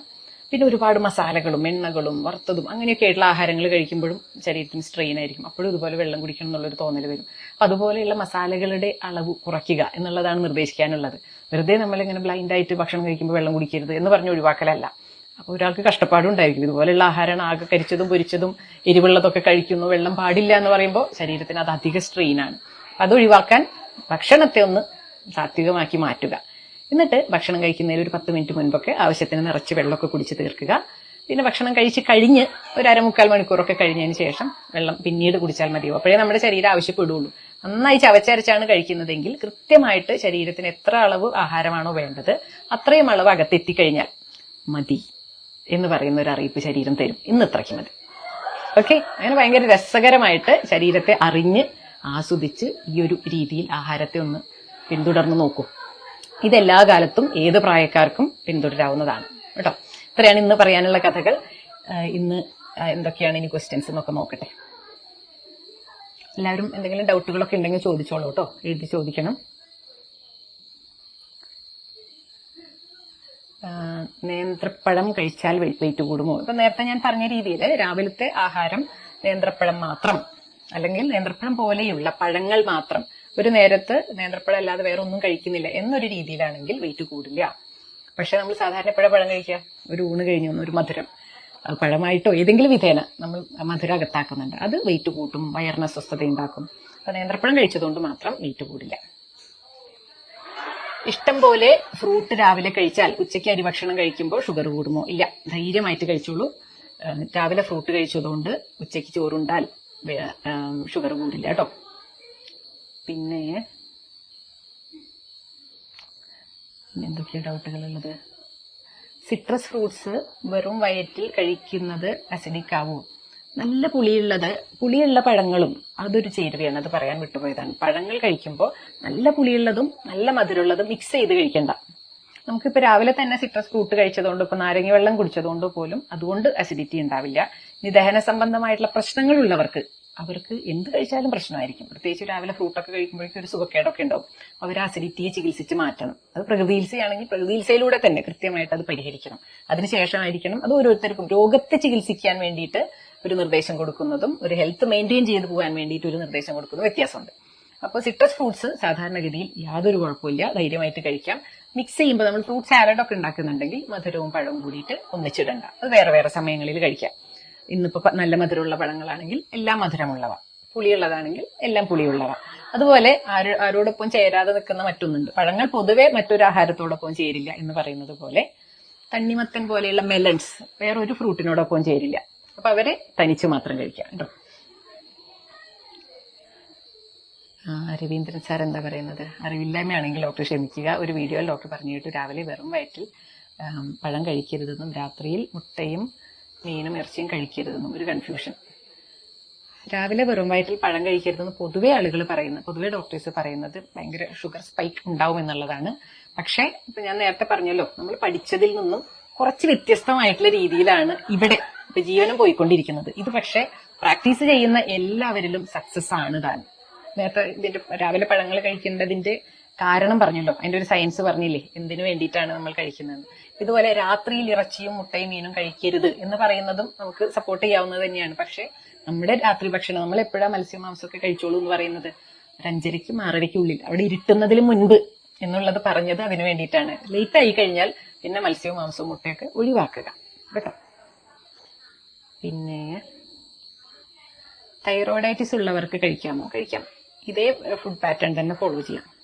പിന്നെ ഒരുപാട് മസാലകളും എണ്ണകളും വറുത്തതും അങ്ങനെയൊക്കെ ആയിട്ടുള്ള ആഹാരങ്ങൾ കഴിക്കുമ്പോഴും ശരീരത്തിന് സ്ട്രെയിൻ ആയിരിക്കും. അപ്പോഴും ഇതുപോലെ വെള്ളം കുടിക്കണം എന്നുള്ളൊരു തോന്നൽ വരും. അപ്പൊ അതുപോലെയുള്ള മസാലകളുടെ അളവ് കുറയ്ക്കുക എന്നുള്ളതാണ് നിർദ്ദേശിക്കാനുള്ളത്. വെറുതെ നമ്മളിങ്ങനെ ബ്ലൈൻഡ് ആയിട്ട് ഭക്ഷണം കഴിക്കുമ്പോൾ വെള്ളം കുടിക്കരുത് എന്ന് പറഞ്ഞ് ഒഴിവാക്കലല്ല. അപ്പോൾ ഒരാൾക്ക് കഷ്ടപ്പാടുണ്ടായിരിക്കും ഇതുപോലെയുള്ള ആഹാരമാണ് ആകെ കരിച്ചതും പൊരിച്ചതും എരിവുള്ളതൊക്കെ കഴിക്കുന്നു വെള്ളം പാടില്ല എന്ന് പറയുമ്പോൾ ശരീരത്തിന് അത് അധിക സ്ട്രെയിനാണ് അത് ഒഴിവാക്കാൻ ഭക്ഷണത്തെ ഒന്ന് സാത്വികമാക്കി മാറ്റുക. എന്നിട്ട് ഭക്ഷണം കഴിക്കുന്നതിന് ഒരു പത്ത് മിനിറ്റ് മുൻപൊക്കെ ആവശ്യത്തിന് നിറച്ച് വെള്ളമൊക്കെ കുടിച്ച് തീർക്കുക. പിന്നെ ഭക്ഷണം കഴിച്ച് കഴിഞ്ഞ് ഒരു അരമുക്കാൽ മണിക്കൂറൊക്കെ കഴിഞ്ഞതിന് ശേഷം വെള്ളം പിന്നീട് കുടിച്ചാൽ മതിയോ അപ്പോഴേ നമ്മുടെ ശരീരം ആവശ്യപ്പെടുള്ളൂ. നന്നായി ചവച്ചരച്ചാണ് കഴിക്കുന്നതെങ്കിൽ കൃത്യമായിട്ട് ശരീരത്തിന് എത്ര അളവ് ആഹാരമാണോ വേണ്ടത് അത്രയും അളവ് അകത്തെത്തിക്കഴിഞ്ഞാൽ മതി എന്ന് പറയുന്ന ഒരു അറിയിപ്പ് ശരീരം തരും. ഇന്ന് ഇത്രയ്ക്ക് മതി. ഓക്കെ അങ്ങനെ ഭയങ്കര രസകരമായിട്ട് ശരീരത്തെ അറിഞ്ഞ് ആസ്വദിച്ച് ഈ ഒരു രീതിയിൽ ആഹാരത്തെ ഒന്ന് പിന്തുടർന്ന് നോക്കൂ. ഇതെല്ലാ കാലത്തും ഏത് പ്രായക്കാർക്കും പിന്തുടരാവുന്നതാണ്. കേട്ടോ? ഇത്രയാണ് ഇന്ന് പറയാനുള്ള കഥകൾ. ഇന്ന് എന്തൊക്കെയാണ് ഇനി ക്വസ്റ്റ്യൻസ് എന്നൊക്കെ നോക്കട്ടെ. എല്ലാവരും എന്തെങ്കിലും ഡൗട്ടുകളൊക്കെ ഉണ്ടെങ്കിൽ ചോദിച്ചോളൂ കേട്ടോ. എഴുതി ചോദിക്കണം. നേന്ത്രപ്പഴം കഴിച്ചാൽ വെയിറ്റ് കൂടുമോ? ഇപ്പൊ നേരത്തെ ഞാൻ പറഞ്ഞ രീതിയിൽ രാവിലത്തെ ആഹാരം നേന്ത്രപ്പഴം മാത്രം. അല്ലെങ്കിൽ നേന്ത്രപ്പഴം പോലെയുള്ള പഴങ്ങൾ മാത്രം ഒരു നേരത്ത് നേന്ത്രപ്പഴം അല്ലാതെ വേറെ ഒന്നും കഴിക്കുന്നില്ല എന്നൊരു രീതിയിലാണെങ്കിൽ വെയിറ്റ് കൂടില്ല പക്ഷെ നമ്മൾ സാധാരണ എപ്പോഴാണ് പഴം കഴിക്കുക? ഒരു ഊണ് കഴിഞ്ഞു ഒരു മധുരം. പഴമായിട്ടോ ഏതെങ്കിലും വിധേന നമ്മൾ മധുര അകത്താക്കുന്നുണ്ട്. അത് വെയിറ്റ് കൂട്ടും വയറിന് അസ്വസ്ഥത ഉണ്ടാക്കും. അപ്പൊ നേന്ത്രപ്പഴം കഴിച്ചതുകൊണ്ട് മാത്രം വെയിറ്റ് കൂടില്ല. ഇഷ്ടം പോലെ ഫ്രൂട്ട് രാവിലെ കഴിച്ചാൽ ഉച്ചയ്ക്ക് അരി ഭക്ഷണം കഴിക്കുമ്പോൾ ഷുഗർ കൂടുമോ? ഇല്ല. ധൈര്യമായിട്ട് കഴിച്ചോളൂ. രാവിലെ ഫ്രൂട്ട് കഴിച്ചതുകൊണ്ട് ഉച്ചയ്ക്ക് ചോറുണ്ടാൽ ഷുഗർ കൂടില്ല കേട്ടോ. പിന്നെ എന്തൊക്കെയാണ് ഡൗട്ടുകളുള്ളത് സിട്രസ് ഫ്രൂട്ട്സ് വെറും വയറ്റിൽ കഴിക്കുന്നത് അസിഡിക് ആവും. നല്ല പുളിയുള്ളത് പുളിയുള്ള പഴങ്ങളും അതൊരു ചേരുവയാണ് അത് പറയാൻ വിട്ടുപോയതാണ്. പഴങ്ങൾ കഴിക്കുമ്പോൾ നല്ല പുളിയുള്ളതും നല്ല മധുരമുള്ളതും മിക്സ് ചെയ്ത് കഴിക്കണ്ട. നമുക്കിപ്പോൾ രാവിലെ തന്നെ സിട്രസ് ഫ്രൂട്ട് കഴിച്ചതുകൊണ്ട് ഇപ്പോൾ നാരങ്ങ വെള്ളം കുടിച്ചതുകൊണ്ട് പോലും അതുകൊണ്ട് അസിഡിറ്റി ഉണ്ടാവില്ല. ഇനി ദഹന സംബന്ധമായിട്ടുള്ള പ്രശ്നങ്ങളുള്ളവർക്ക് അവർക്ക് എന്ത് കഴിച്ചാലും പ്രശ്നമായിരിക്കും. പ്രത്യേകിച്ച് രാവിലെ ഫ്രൂട്ടൊക്കെ കഴിക്കുമ്പോഴേക്കും ഒരു സുഖക്കേടൊക്കെ ഉണ്ടാവും. അവർ അസിഡിറ്റിയെ ചികിത്സിച്ച് മാറ്റണം. അത് പ്രകൃതി ചികിത്സയാണെങ്കിൽ പ്രകൃതി ചികിത്സയിലൂടെ തന്നെ കൃത്യമായിട്ട് അത് പരിഹരിക്കണം. അതിനുശേഷമായിരിക്കണം അത് ഓരോരുത്തർക്കും രോഗത്തെ ചികിത്സിക്കാൻ വേണ്ടിയിട്ട് ഒരു നിർദ്ദേശം കൊടുക്കുന്നതും ഒരു ഹെൽത്ത് മെയിന്റെയിൻ ചെയ്തു പോകാൻ വേണ്ടിയിട്ട് ഒരു നിർദ്ദേശം കൊടുക്കുന്നതും വ്യത്യാസമുണ്ട്. അപ്പോൾ സിട്രസ് ഫ്രൂട്ട്സ് സാധാരണഗതിയിൽ യാതൊരു കുഴപ്പമില്ല ധൈര്യമായിട്ട് കഴിക്കാം. മിക്സ് ചെയ്യുമ്പോൾ നമ്മൾ ഫ്രൂട്ട് സാലഡ് ഒക്കെ ഉണ്ടാക്കുന്നുണ്ടെങ്കിൽ മധുരവും പഴവും കൂടിയിട്ട് ഒന്നിച്ചിടണ്ട. അത് വേറെ വേറെ സമയങ്ങളിൽ കഴിക്കാം. ഇന്നിപ്പോ നല്ല മധുരമുള്ള പഴങ്ങളാണെങ്കിൽ എല്ലാം മധുരമുള്ളവ. പുളിയുള്ളതാണെങ്കിൽ എല്ലാം പുളിയുള്ളവ. അതുപോലെ ആരോ ആരോടൊപ്പം ചേരാതെ നിൽക്കുന്ന മറ്റൊന്നുണ്ട്. പഴങ്ങൾ പൊതുവെ മറ്റൊരു ആഹാരത്തോടൊപ്പം ചേരില്ല എന്ന് പറയുന്നത് പോലെ തണ്ണിമത്തൻ പോലെയുള്ള മെലൺസ് വേറെ ഒരു ഫ്രൂട്ടിനോടൊപ്പം ചേരില്ല. അപ്പൊ അവരെ തനിച്ച് മാത്രം കഴിക്കാം രവീന്ദ്രൻ സാർ എന്താ പറയുന്നത്? അറിവില്ലായ്മയാണെങ്കിൽ ഡോക്ടർ ക്ഷമിക്കുക. ഒരു വീഡിയോയിൽ ഡോക്ടർ പറഞ്ഞു കേട്ടു രാവിലെ വെറും വയറ്റിൽ പഴം കഴിക്കരുതെന്നും രാത്രിയിൽ മുട്ടയും മീനും ഇറച്ചിയും കഴിക്കരുതെന്നും ഒരു കൺഫ്യൂഷൻ രാവിലെ വെറും വയറ്റിൽ പഴം കഴിക്കരുതെന്ന് പൊതുവേ ആളുകൾ പറയുന്നത് പൊതുവെ ഡോക്ടേഴ്സ് പറയുന്നത് ഭയങ്കര ഷുഗർ സ്പൈക്ക് ഉണ്ടാവും എന്നുള്ളതാണ്. പക്ഷേ ഇപ്പൊ ഞാൻ നേരത്തെ പറഞ്ഞല്ലോ നമ്മൾ പഠിച്ചതിൽ നിന്നും കുറച്ച് വ്യത്യസ്തമായിട്ടുള്ള രീതിയിലാണ് ഇവിടെ ഇപ്പൊ ജീവനം പോയിക്കൊണ്ടിരിക്കുന്നത്. ഇത് പക്ഷേ പ്രാക്ടീസ് ചെയ്യുന്ന എല്ലാവരിലും സക്സസ് ആണ് താൻ. നേരത്തെ ഇതിന്റെ രാവിലെ പഴങ്ങൾ കഴിക്കേണ്ടതിന്റെ കാരണം പറഞ്ഞല്ലോ. അതിന്റെ ഒരു സയൻസ് പറഞ്ഞില്ലേ? എന്തിനു വേണ്ടിയിട്ടാണ് നമ്മൾ കഴിക്കുന്നത്? ഇതുപോലെ രാത്രിയിൽ ഇറച്ചിയും മുട്ടയും മീനും കഴിക്കരുത് എന്ന് പറയുന്നതും നമുക്ക് സപ്പോർട്ട് ചെയ്യാവുന്നത് തന്നെയാണ്. പക്ഷെ നമ്മുടെ രാത്രി ഭക്ഷണം നമ്മൾ എപ്പോഴാ മത്സ്യം മാംസമൊക്കെ കഴിച്ചോളൂ എന്ന് പറയുന്നത്? ഒരു അഞ്ചരയ്ക്കും ആറരയ്ക്കും ഉള്ളിൽ അവിടെ ഇരുട്ടുന്നതിന് മുൻപ് എന്നുള്ളത് പറഞ്ഞത് അതിനു വേണ്ടിയിട്ടാണ്. ലേറ്റ് ആയി കഴിഞ്ഞാൽ പിന്നെ മത്സ്യവും മാംസവും മുട്ടയൊക്കെ ഒഴിവാക്കുക. കേട്ടോ? പിന്നെ തൈറോയിഡൈറ്റിസ് ഉള്ളവർക്ക് കഴിക്കാമോ? കഴിക്കാം. ഇതേ ഫുഡ് പാറ്റേൺ തന്നെ ഫോളോ ചെയ്യാം.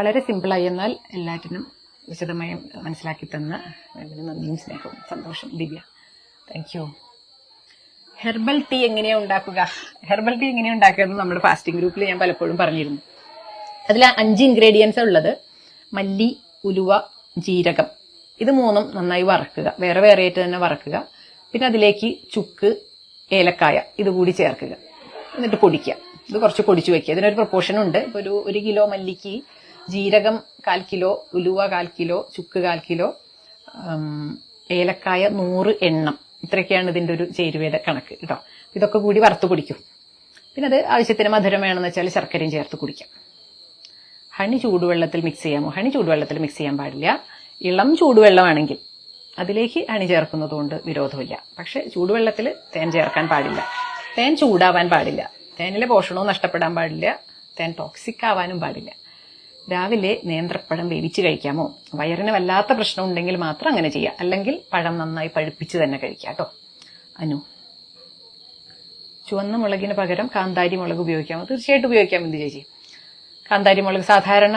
വളരെ സിമ്പിളായി എന്നാൽ എല്ലാറ്റിനും വിശദമായി മനസ്സിലാക്കി തന്ന നന്ദിയും സ്നേഹവും സന്തോഷം Divya. Thank you herbal tea എങ്ങനെയാ ഉണ്ടാക്കുക? ഹെർബൽ ടീ എങ്ങനെയാ ഉണ്ടാക്കുക എന്ന് നമ്മുടെ ഫാസ്റ്റിംഗ് ഗ്രൂപ്പിൽ ഞാൻ പലപ്പോഴും പറഞ്ഞിരുന്നു. അതിൽ അഞ്ച് ഇൻഗ്രീഡിയൻസ് ഉള്ളത്. മല്ലി ഉലുവ ജീരകം. ഇത് മൂന്നും നന്നായി വറക്കുക. വേറെ വേറെ ആയിട്ട് തന്നെ വറക്കുക. പിന്നെ അതിലേക്ക് ചുക്ക് ഏലക്കായ ഇത് കൂടി ചേർക്കുക. എന്നിട്ട് പൊടിക്കുക. ഇത് കുറച്ച് പൊടിച്ചു വെക്കുക. ഇതിനൊരു പ്രൊപ്പോർഷൻ ഉണ്ട്. ഒരു ഒരു കിലോ മല്ലിക്ക് ജീരകം കാൽ കിലോ ഉലുവ കാൽ കിലോ ചുക്ക് കാൽ കിലോ ഏലക്കായ നൂറ് എണ്ണം. ഇത്രയൊക്കെയാണ് ഇതിന്റെ ഒരു ചേരുവയുടെ കണക്ക് കേട്ടോ ഇതൊക്കെ കൂടി വറുത്ത് കുടിക്കും പിന്നെ അത് ആവശ്യത്തിന് മധുരം വേണമെന്ന് വെച്ചാൽ ശർക്കരയും ചേർത്ത് കുടിക്കാം. ഹണി ചൂടുവെള്ളത്തിൽ മിക്സ് ചെയ്യാമോ? ഹണി ചൂടുവെള്ളത്തിൽ മിക്സ് ചെയ്യാൻ പാടില്ല. ഇളം ചൂടുവെള്ളമാണെങ്കിൽ അതിലേക്ക് ഹണി ചേർക്കുന്നതുകൊണ്ട് വിരോധമില്ല. പക്ഷെ ചൂടുവെള്ളത്തിൽ തേൻ ചേർക്കാൻ പാടില്ല. തേൻ ചൂടാവാൻ പാടില്ല. തേനിലെ പോഷണവും നഷ്ടപ്പെടാൻ പാടില്ല. തേൻ ടോക്സിക് ആവാനും പാടില്ല. രാവിലെ നേന്ത്രപ്പഴം വേവിച്ച് കഴിക്കാമോ? വയറിന് വല്ലാത്ത പ്രശ്നം ഉണ്ടെങ്കിൽ മാത്രം അങ്ങനെ ചെയ്യാം. അല്ലെങ്കിൽ പഴം നന്നായി പഴുപ്പിച്ച് തന്നെ കഴിക്കാം കേട്ടോ. അനു ചുവന്ന മുളകിന് പകരം കാന്താരി മുളക് ഉപയോഗിക്കാമോ തീർച്ചയായിട്ടും ഉപയോഗിക്കാം എന്ത് ചേച്ചി? കാന്താരി മുളക് സാധാരണ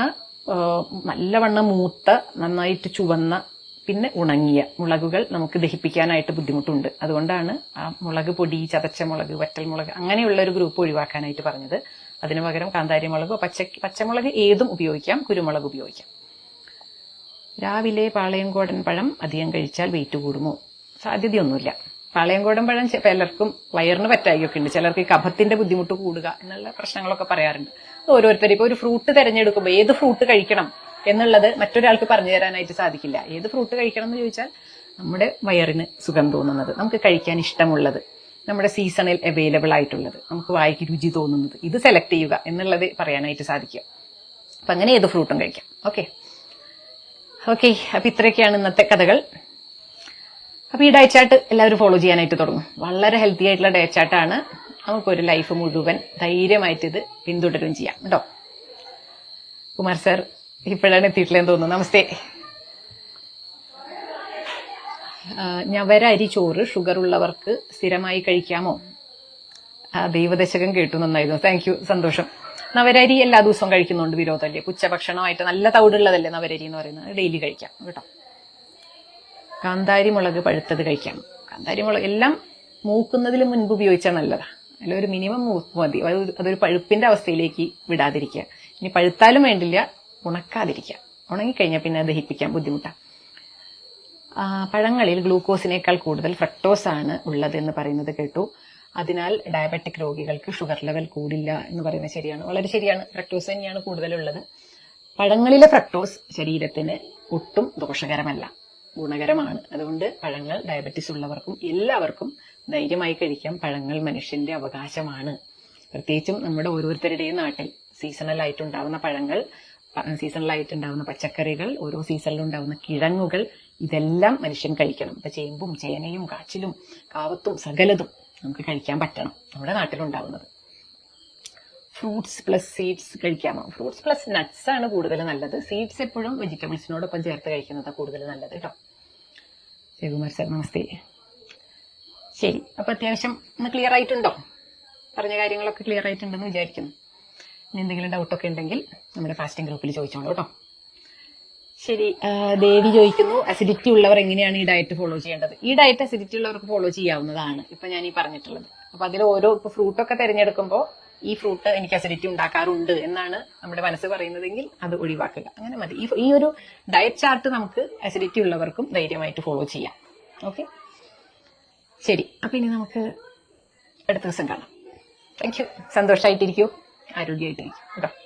നല്ലവണ്ണം മൂത്ത നന്നായിട്ട് ചുവന്ന പിന്നെ ഉണങ്ങിയ മുളകുകൾ നമുക്ക് ദഹിപ്പിക്കാനായിട്ട് ബുദ്ധിമുട്ടുണ്ട്. അതുകൊണ്ടാണ് ആ മുളക് പൊടി ചതച്ച മുളക് വറ്റൽ മുളക് അങ്ങനെയുള്ള ഒരു ഗ്രൂപ്പ് ഒഴിവാക്കാനായിട്ട് പറഞ്ഞത്. അതിനു പകരം കാന്താരി മുളകോ പച്ച പച്ചമുളക് ഏതും ഉപയോഗിക്കാം കുരുമുളക് ഉപയോഗിക്കാം. രാവിലെ പാളയംകോടൻ പഴം അധികം കഴിച്ചാൽ വെയിറ്റ് കൂടുമോ? സാധ്യതയൊന്നുമില്ല. പാളയംകോടൻ പഴം പലർക്കും വയറിന് പറ്റായികയൊക്കെ ഉണ്ട്. ചിലർക്ക് ഈ കഫത്തിന്റെ ബുദ്ധിമുട്ട് കൂടുക എന്നുള്ള പ്രശ്നങ്ങളൊക്കെ പറയാറുണ്ട്. ഓരോരുത്തർ ഇപ്പൊ ഒരു ഫ്രൂട്ട് തിരഞ്ഞെടുക്കുമ്പോൾ ഏത് ഫ്രൂട്ട് കഴിക്കണം എന്നുള്ളത് മറ്റൊരാൾക്ക് പറഞ്ഞു തരാനായിട്ട് സാധിക്കില്ല. ഏത് ഫ്രൂട്ട് കഴിക്കണം എന്ന് ചോദിച്ചാൽ നമ്മുടെ വയറിന് സുഖം തോന്നുന്നത് നമുക്ക് കഴിക്കാൻ ഇഷ്ടമുള്ളത്. നമ്മുടെ സീസണിൽ അവൈലബിൾ ആയിട്ടുള്ളത്. നമുക്ക് വായിക്ക് രുചി തോന്നുന്നത്. ഇത് സെലക്ട് ചെയ്യുക എന്നുള്ളത് പറയാനായിട്ട് സാധിക്കും അപ്പം അങ്ങനെ ഏത് ഫ്രൂട്ടും കഴിക്കാം. ഓക്കെ ഓക്കെ അപ്പം ഇത്രയൊക്കെയാണ് ഇന്നത്തെ കഥകൾ. അപ്പോൾ ഈ ഡയറ്റ് ചാർട്ട് എല്ലാവരും ഫോളോ ചെയ്യാനായിട്ട് തുടങ്ങും. വളരെ ഹെൽത്തി ആയിട്ടുള്ള ഡയറ്റ് ചാർട്ടാണ് നമുക്കൊരു ലൈഫ് മുഴുവൻ ധൈര്യമായിട്ട് ഇത് പിന്തുടരുകയും ചെയ്യാം. കേട്ടോ. കുമാർ സാർ ഇപ്പോഴാണ് എത്തിയിട്ടില്ലെന്ന് തോന്നുന്നു. നമസ്തേ. ഞവര ചോറ് ഷുഗർ ഉള്ളവർക്ക് സ്ഥിരമായി കഴിക്കാമോ? ദൈവദശകം കേട്ടു നന്നായിരുന്നു. താങ്ക് യു സന്തോഷം. നവരരി എല്ലാ ദിവസവും കഴിക്കുന്നുണ്ട് വിരോധമല്ലേ ഉച്ചഭക്ഷണമായിട്ട് നല്ല തവിടുള്ളതല്ലേ നവരരി എന്ന് പറയുന്നത്? ഡെയിലി കഴിക്കാം കേട്ടോ. കാന്താരി മുളക് പഴുത്തത് കഴിക്കാം. കാന്താരി മുളക് എല്ലാം മൂക്കുന്നതിന് മുൻപ് ഉപയോഗിച്ചാൽ നല്ലതാ. അല്ല ഒരു മിനിമം മൂക്ക് മതി. അത് അതൊരു പഴുപ്പിന്റെ അവസ്ഥയിലേക്ക് വിടാതിരിക്കുക. ഇനി പഴുത്താലും വേണ്ടില്ല ഉണക്കാതിരിക്കുക. ഉണങ്ങിക്കഴിഞ്ഞാൽ പിന്നെ ദഹിപ്പിക്കാൻ ബുദ്ധിമുട്ടാണ് പഴങ്ങളിൽ ഗ്ലൂക്കോസിനേക്കാൾ കൂടുതൽ ഫ്രക്ടോസ് ആണ് ഉള്ളതെന്ന് പറയുന്നത് കേട്ടു. അതിനാൽ ഡയബറ്റിക് രോഗികൾക്ക് ഷുഗർ ലെവൽ കൂടില്ല എന്ന് പറയുന്നത് ശരിയാണ്. വളരെ ശരിയാണ്. ഫ്രക്ടോസ് തന്നെയാണ് കൂടുതലുള്ളത്. പഴങ്ങളിലെ ഫ്രക്ടോസ് ശരീരത്തിന് ഒട്ടും ദോഷകരമല്ല. ഗുണകരമാണ്. അതുകൊണ്ട് പഴങ്ങൾ ഡയബറ്റിസ് ഉള്ളവർക്കും എല്ലാവർക്കും ധൈര്യമായി കഴിക്കാം. പഴങ്ങൾ മനുഷ്യന്റെ അവകാശമാണ്. പ്രത്യേകിച്ചും നമ്മുടെ ഓരോരുത്തരുടെയും നാട്ടിൽ സീസണൽ ആയിട്ടുണ്ടാവുന്ന പഴങ്ങൾ സീസണലായിട്ടുണ്ടാവുന്ന പച്ചക്കറികൾ ഓരോ സീസണിലുണ്ടാവുന്ന കിഴങ്ങുകൾ ഇതെല്ലാം മനുഷ്യൻ കഴിക്കണം. ഇപ്പൊ ചേമ്പും ചേനയും കാച്ചിലും കാവത്തും സകലതും നമുക്ക് കഴിക്കാൻ പറ്റണം. നമ്മുടെ നാട്ടിലുണ്ടാവുന്നത്. ഫ്രൂട്ട്സ് പ്ലസ് സീഡ്സ് കഴിക്കാമോ? ഫ്രൂട്ട്സ് പ്ലസ് നട്ട്സ് ആണ് കൂടുതൽ നല്ലത്. സീഡ്സ് എപ്പോഴും വെജിറ്റബിൾസിനോടൊപ്പം ചേർത്ത് കഴിക്കുന്നതാണ് കൂടുതൽ നല്ലത് കേട്ടോ. ശിവകുമാർ സാർ നമസ്തേ. ശരി അപ്പൊ അത്യാവശ്യം ഒന്ന് ക്ലിയർ ആയിട്ടുണ്ടോ? പറഞ്ഞ കാര്യങ്ങളൊക്കെ ക്ലിയർ ആയിട്ടുണ്ടെന്ന് വിചാരിക്കുന്നു. ഇനി എന്തെങ്കിലും ഡൗട്ടൊക്കെ ഉണ്ടെങ്കിൽ നമ്മുടെ ഫാസ്റ്റിംഗ് ഗ്രൂപ്പിൽ ചോദിച്ചോളൂ കേട്ടോ. ശരി ദേവി ചോദിക്കുന്നു അസിഡിറ്റി ഉള്ളവർ എങ്ങനെയാണ് ഈ ഡയറ്റ് ഫോളോ ചെയ്യേണ്ടത്? ഈ ഡയറ്റ് അസിഡിറ്റി ഉള്ളവർക്ക് ഫോളോ ചെയ്യാവുന്നതാണ് ഇപ്പൊ ഞാൻ ഈ പറഞ്ഞിട്ടുള്ളത്. അപ്പൊ അതിൽ ഓരോ ഇപ്പൊ ഫ്രൂട്ടൊക്കെ തിരഞ്ഞെടുക്കുമ്പോൾ ഈ ഫ്രൂട്ട് എനിക്ക് അസിഡിറ്റി ഉണ്ടാക്കാറുണ്ട് എന്നാണ് നമ്മുടെ മനസ്സ് പറയുന്നതെങ്കിൽ അത് ഒഴിവാക്കുക. അങ്ങനെ മതി. ഈ- ഒരു ഡയറ്റ് ചാർട്ട് നമുക്ക് അസിഡിറ്റി ഉള്ളവർക്കും ധൈര്യമായിട്ട് ഫോളോ ചെയ്യാം. ഓക്കെ ശരി. അപ്പൊ ഇനി നമുക്ക് അടുത്ത ദിവസം കാണാം. താങ്ക് യു സന്തോഷമായിട്ടിരിക്കൂ ആരോഗ്യമായിട്ടിരിക്കും. കേട്ടോ.